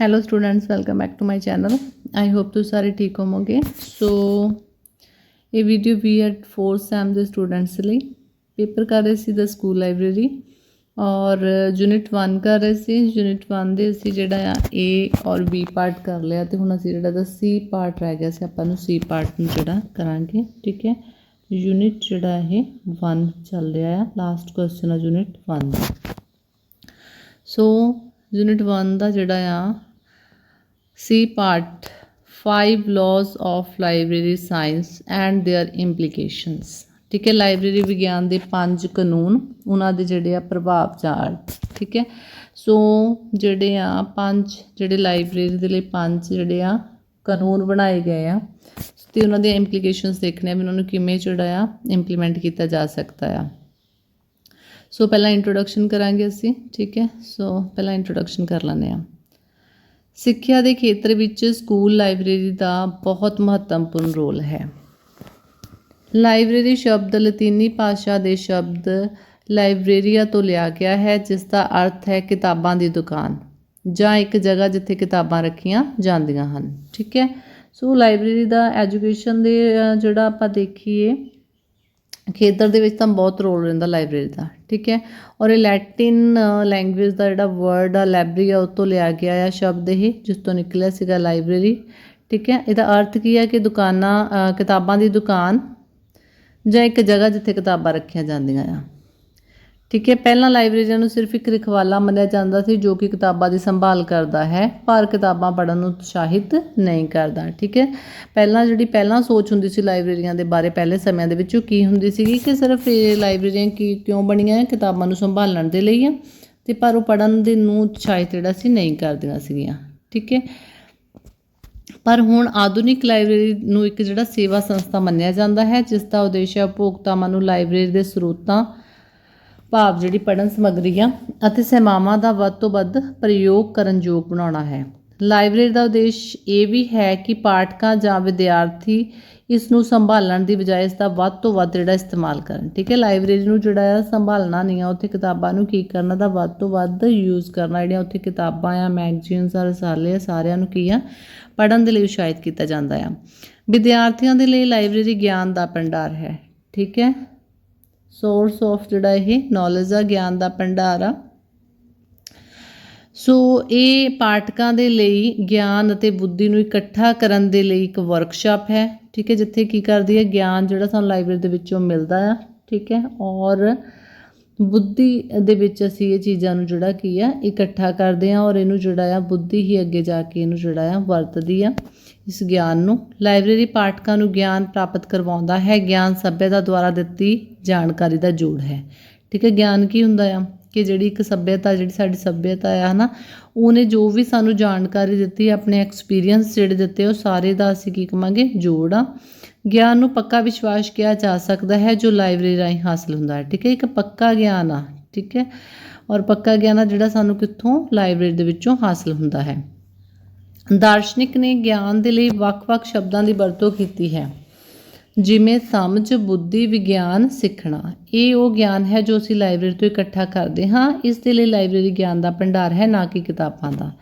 Hello students welcome back to my channel I hope ਤੁਸੀਂ ਸਾਰੇ ਠੀਕ ਹੋਵੋਗੇ ਸੋ ਇਹ ਵੀਡੀਓ ਵੀ ਐਟ 4 ਸੈਮ ਦੇ ਸਟੂਡੈਂਟਸ ਲਈ ਪੇਪਰ ਕਰ ਰਹੇ ਸੀ ਦਾ ਸਕੂਲ ਲਾਇਬ੍ਰੇਰੀ ਔਰ ਯੂਨਿਟ 1 ਕਰ ਰਹੇ ਸੀ ਯੂਨਿਟ 1 ਦੇ ਅਸੀਂ ਜਿਹੜਾ ਆ A ਔਰ B ਪਾਰਟ ਕਰ ਲਿਆ ਤੇ ਹੁਣ ਅਸੀਂ ਜਿਹੜਾ ਦਾ C ਪਾਰਟ ਰਹਿ ਗਿਆ ਸੀ ਆਪਾਂ ਨੂੰ C ਪਾਰਟ ਨੂੰ ਜਿਹੜਾ ਕਰਾਂਗੇ ਠੀਕ ਹੈ ਯੂਨਿਟ ਜਿਹੜਾ ਇਹ 1 ਚੱਲ ਰਿਹਾ ਆ ਲਾਸਟ ਕੁਐਸਚਨ ਆ ਯੂਨਿਟ 1 ਦਾ ਸੋ ਯੂਨਿਟ 1 ਦਾ ਜਿਹੜਾ ਆ ਸੀ part 5 laws of library science and their implications ਠੀਕ ਹੈ ਲਾਇਬ੍ਰੇਰੀ ਵਿਗਿਆਨ ਦੇ ਪੰਜ ਕਾਨੂੰਨ ਉਹਨਾਂ ਦੇ ਜਿਹੜੇ ਆ ਪ੍ਰਭਾਵ ਚਾਰ ਠੀਕ ਹੈ ਸੋ ਜਿਹੜੇ ਆ ਪੰਜ ਜਿਹੜੇ ਲਾਇਬ੍ਰੇਰੀ ਦੇ ਲਈ ਪੰਜ ਜਿਹੜੇ ਆ ਕਾਨੂੰਨ ਬਣਾਏ ਗਏ ਆ ਤੇ ਉਹਨਾਂ ਦੀਆਂ ਇੰਪਲੀਕੇਸ਼ਨਸ ਦੇਖਣੇ ਆ ਵੀ ਉਹਨਾਂ ਨੂੰ ਕਿਵੇਂ ਜਿਹੜਾ ਆ ਇੰਪਲੀਮੈਂਟ ਕੀਤਾ ਜਾ ਸਕਦਾ ਆ ਸੋ ਪਹਿਲਾਂ ਇੰਟਰੋਡਕਸ਼ਨ ਕਰਾਂਗੇ ਅਸੀਂ ਠੀਕ ਹੈ ਸੋ ਪਹਿਲਾਂ ਇੰਟਰੋਡਕਸ਼ਨ ਕਰ ਲੈਂਦੇ ਆ ਸਿੱਖਿਆ ਦੇ ਖੇਤਰ ਵਿੱਚ ਸਕੂਲ ਲਾਇਬ੍ਰੇਰੀ ਦਾ ਬਹੁਤ ਮਹੱਤਵਪੂਰਨ ਰੋਲ ਹੈ। ਲਾਇਬ੍ਰੇਰੀ ਸ਼ਬਦ ਲਤੀਨੀ ਭਾਸ਼ਾ ਦੇ ਸ਼ਬਦ ਲਾਇਬ੍ਰੇਰੀਆ ਤੋਂ ਲਿਆ ਗਿਆ ਹੈ, ਜਿਸ ਦਾ ਅਰਥ ਹੈ ਕਿਤਾਬਾਂ ਦੀ ਦੁਕਾਨ, ਜਾਂ ਇੱਕ ਜਗ੍ਹਾ ਜਿੱਥੇ ਕਿਤਾਬਾਂ ਰੱਖੀਆਂ ਜਾਂਦੀਆਂ ਹਨ। ਠੀਕ ਹੈ? ਸੋ ਲਾਇਬ੍ਰੇਰੀ ਦਾ ਐਜੂਕੇਸ਼ਨ ਦੇ ਜਿਹੜਾ ਆਪਾਂ ਦੇਖੀਏ ਖੇਤਰ ਦੇ ਵਿੱਚ ਤਾਂ ਬਹੁਤ ਰੋਲ ਰਹਿੰਦਾ ਲਾਇਬ੍ਰੇਰੀ ਦਾ, ਠੀਕ ਹੈ? ਔਰ ਇਹ ਲੈਟਿਨ ਲੈਂਗੁਏਜ ਦਾ ਜਿਹੜਾ ਵਰਡ ਆ ਲਾਇਬ੍ਰੇਰੀ ਆ ਉਹ ਤੋਂ ਲਿਆ ਗਿਆ ਆ ਸ਼ਬਦ ਇਹ, ਜਿਸ ਤੋਂ ਨਿਕਲਿਆ ਸੀਗਾ ਲਾਇਬ੍ਰੇਰੀ, ਠੀਕ ਹੈ? ਇਹਦਾ ਅਰਥ ਕੀ ਹੈ ਕਿ ਦੁਕਾਨਾਂ ਕਿਤਾਬਾਂ ਦੀ ਦੁਕਾਨ ਜਾਂ ਇੱਕ ਜਗ੍ਹਾ ਜਿੱਥੇ ਕਿਤਾਬਾਂ ਰੱਖੀਆਂ ਜਾਂਦੀਆਂ ਆ। ਠੀਕ ਹੈ, ਪਹਿਲਾਂ ਲਾਇਬ੍ਰੇਰੀਆਂ ਨੂੰ ਸਿਰਫ ਇੱਕ ਰਖਵਾਲਾ ਮੰਨਿਆ ਜਾਂਦਾ ਸੀ ਜੋ ਕਿ ਕਿਤਾਬਾਂ ਦੀ ਸੰਭਾਲ ਕਰਦਾ ਹੈ, ਪਰ ਕਿਤਾਬਾਂ ਪੜ੍ਹਨ ਨੂੰ ਉਤਸ਼ਾਹਿਤ ਨਹੀਂ ਕਰਦਾ, ਠੀਕ ਹੈ। ਪਹਿਲਾਂ ਜਿਹੜੀ ਪਹਿਲਾਂ ਸੋਚ ਹੁੰਦੀ ਸੀ ਲਾਇਬ੍ਰੇਰੀਆਂ ਦੇ ਬਾਰੇ ਪਹਿਲੇ ਸਮਿਆਂ ਦੇ ਵਿੱਚ ਉਹ ਕੀ ਹੁੰਦੀ ਸੀਗੀ ਕਿ ਸਿਰਫ ਇਹ ਲਾਇਬ੍ਰੇਰੀਆਂ ਕੀ ਕਿਉਂ ਬਣੀਆਂ, ਕਿਤਾਬਾਂ ਨੂੰ ਸੰਭਾਲਣ ਦੇ ਲਈ ਆ, ਤੇ ਪਰ ਉਹ ਪੜ੍ਹਨ ਦੇ ਨੂੰ ਉਤਸ਼ਾਹਿਤ ਜਿਹੜਾ ਸੀ ਨਹੀਂ ਕਰਦੀਆਂ ਸੀਗੀਆਂ, ਠੀਕ ਹੈ। ਪਰ ਹੁਣ ਆਧੁਨਿਕ ਲਾਇਬ੍ਰੇਰੀ ਨੂੰ ਇੱਕ ਜਿਹੜਾ ਸੇਵਾ ਸੰਸਥਾ ਮੰਨਿਆ ਜਾਂਦਾ ਹੈ, ਜਿਸ ਦਾ ਉਦੇਸ਼ ਹੈ ਉਪਭੋਗਤਾਵਾਂ ਨੂੰ ਲਾਇਬ੍ਰੇਰੀ ਦੇ ਸਰੋਤਾਂ ਭਾਵ ਜਿਹੜੀ ਪੜ੍ਹਨ ਸਮੱਗਰੀ ਆ, ਅਤੇ ਸੇਵਾਵਾਂ ਦਾ ਵੱਧ ਤੋਂ ਵੱਧ ਪ੍ਰਯੋਗ ਕਰਨ ਯੋਗ ਬਣਾਉਣਾ ਹੈ। ਲਾਇਬ੍ਰੇਰੀ ਦਾ ਉਦੇਸ਼ ਇਹ ਵੀ ਹੈ ਕਿ ਪਾਠਕਾਂ ਜਾਂ ਵਿਦਿਆਰਥੀ ਇਸ ਨੂੰ ਸੰਭਾਲਣ ਦੀ ਬਜਾਏ ਇਸ ਦਾ ਵੱਧ ਤੋਂ ਵੱਧ ਜਿਹੜਾ ਇਸਤੇਮਾਲ ਕਰਨ। ਠੀਕ ਹੈ, ਲਾਇਬ੍ਰੇਰੀ ਨੂੰ ਜਿਹੜਾ ਆ ਸੰਭਾਲਣਾ ਨਹੀਂ ਆ, ਉੱਥੇ ਕਿਤਾਬਾਂ ਨੂੰ ਕੀ ਕਰਨਾ, ਦਾ ਵੱਧ ਤੋਂ ਵੱਧ ਯੂਜ਼ ਕਰਨਾ, ਜਿਹੜੀਆਂ ਉੱਥੇ ਕਿਤਾਬਾਂ ਆ ਮੈਗਜ਼ੀਨਸ ਆ, ਰਸਾਲੇ ਆ, ਸਾਰਿਆਂ ਨੂੰ ਕੀ ਆ, ਪੜ੍ਹਨ ਦੇ ਲਈ ਉਤਸ਼ਾਹਿਤ ਕੀਤਾ ਜਾਂਦਾ ਆ। ਵਿਦਿਆਰਥੀਆਂ ਦੇ ਲਈ ਲਾਇਬ੍ਰੇਰੀ ਗਿਆਨ ਦਾ ਭੰਡਾਰ ਹੈ। ਠੀਕ ਹੈ। ਸੋਰਸ ਆਫ ਜਿਹੜਾ ਇਹ ਨੌਲੇਜ ਆ, ਗਿਆਨ ਦਾ ਭੰਡਾਰ ਆ। ਸੋ ਇਹ ਪਾਠਕਾਂ ਦੇ ਲਈ ਗਿਆਨ ਅਤੇ ਬੁੱਧੀ ਨੂੰ ਇਕੱਠਾ ਕਰਨ ਦੇ ਲਈ ਇੱਕ ਵਰਕਸ਼ਾਪ ਹੈ, ਠੀਕ ਹੈ, ਜਿੱਥੇ ਕੀ ਕਰਦੀ ਹੈ, ਗਿਆਨ ਜਿਹੜਾ ਸਾਨੂੰ ਲਾਇਬ੍ਰੇਰੀ ਦੇ ਵਿੱਚੋਂ ਮਿਲਦਾ ਆ, ਠੀਕ ਹੈ, ਔਰ ਬੁੱਧੀ ਦੇ ਵਿੱਚ ਅਸੀਂ ਇਹ ਚੀਜ਼ਾਂ ਨੂੰ ਜਿਹੜਾ ਕੀ ਆ, ਇਕੱਠਾ ਕਰਦੇ ਆ, ਔਰ ਇਹਨੂੰ ਜਿਹੜਾ ਆ, ਬੁੱਧੀ ਹੀ ਅੱਗੇ ਜਾ ਕੇ ਇਹਨੂੰ ਜਿਹੜਾ ਆ, ਵਰਤਦੀ ਆ। ਇਸ ਗਿਆਨ ਨੂੰ। ਲਾਇਬ੍ਰੇਰੀ ਪਾਠਕਾਂ ਨੂੰ ਗਿਆਨ ਪ੍ਰਾਪਤ ਕਰਵਾਉਂਦਾ ਹੈ। ਗਿਆਨ ਸੱਭਿਅਤਾ ਦੁਆਰਾ ਦਿੱਤੀ ਜਾਣਕਾਰੀ ਦਾ ਜੋੜ ਹੈ। ਠੀਕ ਹੈ, ਗਿਆਨ ਕੀ ਹੁੰਦਾ ਆ? ਕਿ ਜਿਹੜੀ ਇੱਕ ਸੱਭਿਅਤਾ, ਜਿਹੜੀ ਸਾਡੀ ਸੱਭਿਅਤਾ ਆ, ਹਨਾ, ਉਹਨੇ ਜੋ ਵੀ ਸਾਨੂੰ ਜਾਣਕਾਰੀ ਦਿੱਤੀ, ਆਪਣੇ ਐਕਸਪੀਰੀਅੰਸ ਜਿਹੜੇ ਦਿੱਤੇ, ਉਹ ਸਾਰੇ ਦਾ ਅਸੀਂ ਕੀ ਕਵਾਂਗੇ? ਜੋੜ ਆ। ਗਿਆਨ ਨੂੰ ਪੱਕਾ ਵਿਸ਼ਵਾਸ ਕਿਹਾ ਜਾ ਸਕਦਾ ਹੈ, ਜੋ ਲਾਇਬ੍ਰੇਰੀ ਰਾਹੀਂ ਹਾਸਲ ਹੁੰਦਾ ਹੈ। ਠੀਕ ਹੈ, ਇੱਕ ਪੱਕਾ ਗਿਆਨ ਆ। ਠੀਕ ਹੈ, ਔਰ ਪੱਕਾ ਗਿਆਨ ਆ ਜਿਹੜਾ ਸਾਨੂੰ ਕਿੱਥੋਂ? ਲਾਇਬ੍ਰੇਰੀ ਦੇ ਵਿੱਚੋਂ ਹਾਸਲ ਹੁੰਦਾ ਹੈ। ਦਾਰਸ਼ਨਿਕ ਨੇ ਗਿਆਨ ਦੇ ਲਈ ਵੱਖ-ਵੱਖ ਸ਼ਬਦਾਂ ਦੀ ਵਰਤੋਂ ਕੀਤੀ ਹੈ। ਜਿਵੇਂ ਸਮਝ, ਬੁੱਧੀ, ਵਿਗਿਆਨ, ਸਿੱਖਣਾ। ਇਹ ਉਹ ਗਿਆਨ ਹੈ ਜੋ ਅਸੀਂ ਲਾਇਬ੍ਰੇਰੀ ਤੋਂ ਇਕੱਠਾ ਕਰਦੇ ਹਾਂ। ਇਸ ਦੇ ਲਈ ਲਾਇਬ੍ਰੇਰੀ ਗਿਆਨ ਦਾ ਭੰਡਾਰ ਹੈ, ਨਾ ਕਿ ਕਿਤਾਬਾਂ ਦਾ।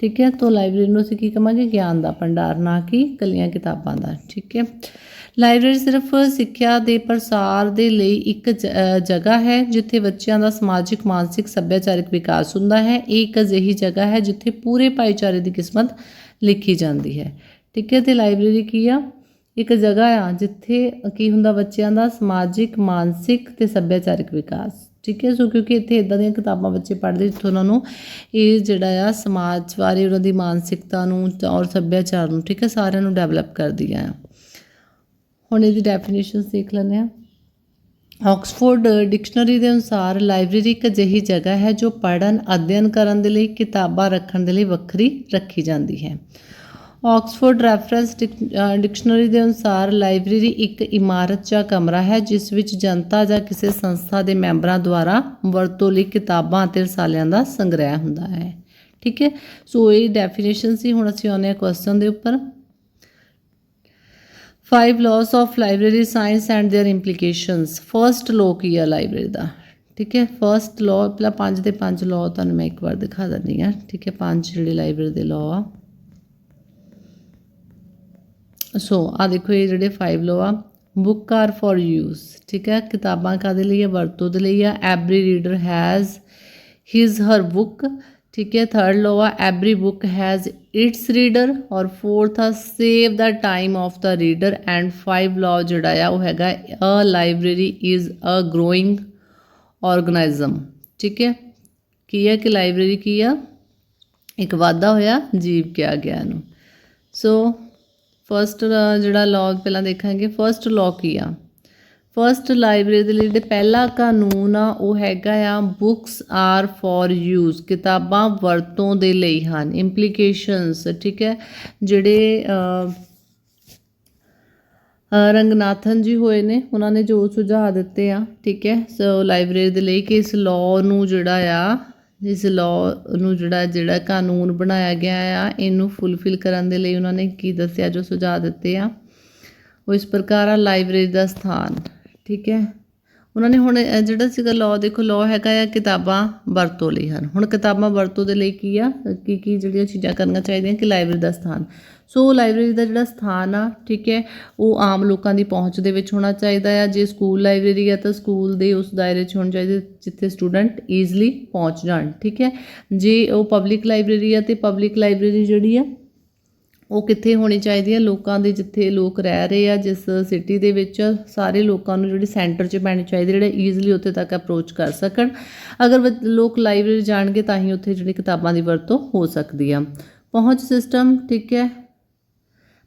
ਠੀਕ ਹੈ? ਤੋਂ ਲਾਇਬ੍ਰੇਰੀ ਨੂੰ ਅਸੀਂ ਕੀ ਕਹਾਂਗੇ ਗਿਆਨ ਦਾ ਭੰਡਾਰ, ਨਾ ਕਿ ਕੱਲੀਆਂ ਕਿਤਾਬਾਂ ਦਾ। ਠੀਕ ਹੈ? ਲਾਇਬ੍ਰੇਰੀ ਸਿਰਫ ਸਿੱਖਿਆ ਦੇ ਪ੍ਰਸਾਰ ਦੇ ਲਈ ਇੱਕ ਜਗ੍ਹਾ ਹੈ, ਜਿੱਥੇ ਬੱਚਿਆਂ ਦਾ ਸਮਾਜਿਕ, ਮਾਨਸਿਕ, ਸੱਭਿਆਚਾਰਕ ਵਿਕਾਸ ਹੁੰਦਾ ਹੈ। ਇਹ ਇੱਕ ਅਜਿਹੀ ਜਗ੍ਹਾ ਹੈ, ਜਿੱਥੇ ਪੂਰੇ ਭਾਈਚਾਰੇ ਦੀ ਕਿਸਮਤ ਲਿਖੀ ਜਾਂਦੀ ਹੈ। ਠੀਕ ਹੈ ਤੇ ਲਾਇਬ੍ਰੇਰੀ ਕੀ ਆ? ਇੱਕ ਜਗ੍ਹਾ ਆ, ਜਿੱਥੇ ਕੀ ਹੁੰਦਾ, ਬੱਚਿਆਂ ਦਾ ਸਮਾਜਿਕ, ਮਾਨਸਿਕ ਤੇ ਸੱਭਿਆਚਾਰਕ ਵਿਕਾਸ। ਠੀਕ ਹੈ, ਸੋ ਕਿਉਂਕਿ ਇੱਥੇ ਇਦਾਂ ਦੀਆਂ ਕਿਤਾਬਾਂ ਬੱਚੇ ਪੜ੍ਹਦੇ, ਜਿੱਥੋਂ ਉਹਨਾਂ ਨੂੰ ਇਹ ਜਿਹੜਾ ਆ, ਸਮਾਜ ਬਾਰੇ ਉਹਨਾਂ ਦੀ ਮਾਨਸਿਕਤਾ ਨੂੰ ਔਰ ਸੱਭਿਆਚਾਰ ਨੂੰ, ਠੀਕ ਹੈ, ਸਾਰਿਆਂ ਨੂੰ ਡਿਵੈਲਪ ਕਰਦੀਆਂ ਆ। ਹੁਣ ਇਹਦੀ ਡੈਫੀਨੇਸ਼ਨਸ ਦੇਖ ਲੈਂਦੇ ਆ ਆਕਸਫੋਰਡ ਡਿਕਸ਼ਨਰੀ ਦੇ ਅਨੁਸਾਰ ਲਾਇਬ੍ਰੇਰੀ ਇੱਕ ਅਜਿਹੀ ਜਗ੍ਹਾ ਹੈ ਜੋ ਪੜ੍ਹਨ, ਅਧਿਐਨ ਕਰਨ ਦੇ ਲਈ, ਕਿਤਾਬਾਂ ਰੱਖਣ ਦੇ ਲਈ ਵੱਖਰੀ ਰੱਖੀ ਜਾਂਦੀ ਹੈ। ਆਕਸਫੋਰਡ ਰੈਫਰੈਂਸ ਡਿਕਸ਼ਨਰੀ ਦੇ ਅਨੁਸਾਰ ਲਾਇਬ੍ਰੇਰੀ ਇੱਕ ਇਮਾਰਤ ਜਾਂ ਕਮਰਾ ਹੈ, ਜਿਸ ਵਿੱਚ ਜਨਤਾ ਜਾਂ ਕਿਸੇ ਸੰਸਥਾ ਦੇ ਮੈਂਬਰਾਂ ਦੁਆਰਾ ਵਰਤੋਂ ਲਈ ਕਿਤਾਬਾਂ ਅਤੇ ਰਸਾਲਿਆਂ ਦਾ ਸੰਗ੍ਰਹਿ ਹੁੰਦਾ ਹੈ। ਠੀਕ ਹੈ? ਸੋ ਇਹ ਡੈਫੀਨੇਸ਼ਨ ਸੀ, ਹੁਣ ਅਸੀਂ ਆਉਂਦੇ ਹਾਂ ਕੁਐਸਚਨ ਦੇ ਉੱਪਰ। 5 laws of library science and their implications. First law ਕੀ ਆ ਲਾਇਬ੍ਰੇਰੀ ਦਾ? ਠੀਕ ਹੈ? ਫਰਸਟ ਲਾਅ ਪਹਿਲਾਂ ਪੰਜ ਦੇ ਪੰਜ ਲਾਅ ਤੁਹਾਨੂੰ ਮੈਂ ਇੱਕ ਵਾਰ ਦਿਖਾ ਦਿੰਦੀ ਆ ਠੀਕ ਹੈ? ਪੰਜ ਜਿਹੜੇ ਲਾਇਬ੍ਰੇਰੀ ਦੇ ਲਾਅ ਆ। ਸੋ ਆ ਦੇਖੋ ਇਹ ਜਿਹੜੇ ਫਾਈਵ ਲਾਅ ਆ। ਬੁੱਕ ਆਰ ਫॉर ਯੂਜ਼ ਠੀਕ ਹੈ? ਕਿਤਾਬਾਂ ਕਾਦੇ ਲਈ ਆ? ਵਰਤੋਂ ਦੇ ਲਈ ਆ। Every reader has his her book ਠੀਕ ਹੈ ਥਰਡ ਲਾਅ ਆ every book has its reader ਔਰ ਫੋਰਥ ਆ save the time of the reader and 5 law ਜਿਹੜਾ ਆ, ਉਹ ਹੈਗਾ ਅ library is a growing organism ਠੀਕ ਹੈ। ਕੀ ਹੈ ਕਿ ਲਾਇਬ੍ਰੇਰੀ ਕੀ ਆ? ਇੱਕ ਵਾਧਾ ਹੋਇਆ, ਜੀਵ ਕਿਹਾ ਗਿਆ ਇਹਨੂੰ। ਸੋ ਫਰਸਟ ਜਿਹੜਾ ਲਾਅ ਪਹਿਲਾਂ ਦੇਖਾਂਗੇ ਫਰਸਟ ਲਾਅ ਕੀ ਆ? ਫਰਸਟ ਲਾਇਬ੍ਰੇਰੀ ਦੇ ਲਈ ਜਿਹੜੇ ਪਹਿਲਾ ਕਾਨੂੰਨ ਆ, ਉਹ ਹੈਗਾ ਆ ਬੁੱਕਸ ਆਰ ਫॉर ਯੂਜ਼ ਕਿਤਾਬਾਂ ਵਰਤੋਂ ਦੇ ਲਈ ਹਨ ਇੰਪਲੀਕੇਸ਼ਨਸ ਠੀਕ ਹੈ? ਜਿਹੜੇ ਰੰਗਨਾਥਨ ਜੀ ਹੋਏ ਨੇ, ਉਹਨਾਂ ਨੇ ਜੋ ਸੁਝਾਅ ਦਿੱਤੇ ਆ, ਠੀਕ ਹੈ? ਸੋ ਲਾਇਬ੍ਰੇਰੀ ਦੇ ਲਈ ਕਿ ਇਸ ਲਾਅ ਨੂੰ ਜਿਹੜਾ ਆ, ਇਸ ਲਾਅ ਨੂੰ ਜਿਹੜਾ ਜਿਹੜਾ ਕਾਨੂੰਨ ਬਣਾਇਆ ਗਿਆ ਆ, ਇਹਨੂੰ ਫੁੱਲਫਿਲ ਕਰਨ ਦੇ ਲਈ ਉਹਨਾਂ ਨੇ ਕੀ ਦੱਸਿਆ, ਜੋ ਸੁਝਾਅ ਦਿੱਤੇ ਆ? ਉਹ ਇਸ ਪ੍ਰਕਾਰ ਆ ਲਾਇਬ੍ਰੇਰੀ ਦਾ ਸਥਾਨ। ਠੀਕ ਹੈ। ਉਹਨਾਂ ਨੇ ਹੁਣ ਜਿਹੜਾ ਸੀਗਾ ਲਾਅ ਦੇਖੋ ਲਾਅ ਹੈਗਾ ਆ ਕਿਤਾਬਾਂ ਵਰਤੋਂ ਲਈ ਹਨ ਹੁਣ ਕਿਤਾਬਾਂ ਵਰਤੋਂ ਦੇ ਲਈ ਕੀ ਆ? ਕੀ ਕੀ ਜਿਹੜੀਆਂ ਚੀਜ਼ਾਂ ਕਰਨੀਆਂ ਚਾਹੀਦੀਆਂ ਕਿ ਲਾਇਬ੍ਰੇਰੀ ਦਾ ਸਥਾਨ। ਸੋ ਲਾਇਬ੍ਰੇਰੀ ਦਾ ਜਿਹੜਾ ਸਥਾਨ ਆ, ਠੀਕ ਹੈ, ਉਹ ਆਮ ਲੋਕਾਂ ਦੀ ਪਹੁੰਚ ਦੇ ਵਿੱਚ ਹੋਣਾ ਚਾਹੀਦਾ ਆ। ਜੇ ਸਕੂਲ ਲਾਇਬ੍ਰੇਰੀ ਆ, ਤਾਂ ਸਕੂਲ ਦੇ ਉਸ ਦਾਇਰੇ 'ਚ ਹੋਣੀ ਚਾਹੀਦੀ ਜਿੱਥੇ ਸਟੂਡੈਂਟ ਈਜ਼ਲੀ ਪਹੁੰਚ ਜਾਣ, ਠੀਕ ਹੈ। ਜੇ ਉਹ ਪਬਲਿਕ ਲਾਇਬ੍ਰੇਰੀ ਆ, ਤੇ ਪਬਲਿਕ ਲਾਇਬ੍ਰੇਰੀ ਜਿਹੜੀ ਆ ਉਹ ਕਿੱਥੇ ਹੋਣੀ ਚਾਹੀਦੀ ਹੈ ਲੋਕਾਂ ਦੇ ਜਿੱਥੇ ਲੋਕ ਰਹਿ ਰਹੇ ਆ, ਜਿਸ ਸਿਟੀ ਦੇ ਵਿੱਚ ਸਾਰੇ ਲੋਕਾਂ ਨੂੰ ਜਿਹੜੀ ਸੈਂਟਰ 'ਚ ਪੈਣੀ ਚਾਹੀਦੀ, ਜਿਹੜੇ ਈਜ਼ੀਲੀ ਉੱਥੇ ਤੱਕ ਅਪਰੋਚ ਕਰ ਸਕਣ। ਅਗਰ ਵ- ਲੋਕ ਲਾਇਬ੍ਰੇਰੀ ਜਾਣਗੇ ਤਾਂ ਹੀ ਉੱਥੇ ਜਿਹੜੀ ਕਿਤਾਬਾਂ ਦੀ ਵਰਤੋਂ ਹੋ ਸਕਦੀ ਆ। ਪਹੁੰਚ ਸਿਸਟਮ ਠੀਕ ਹੈ?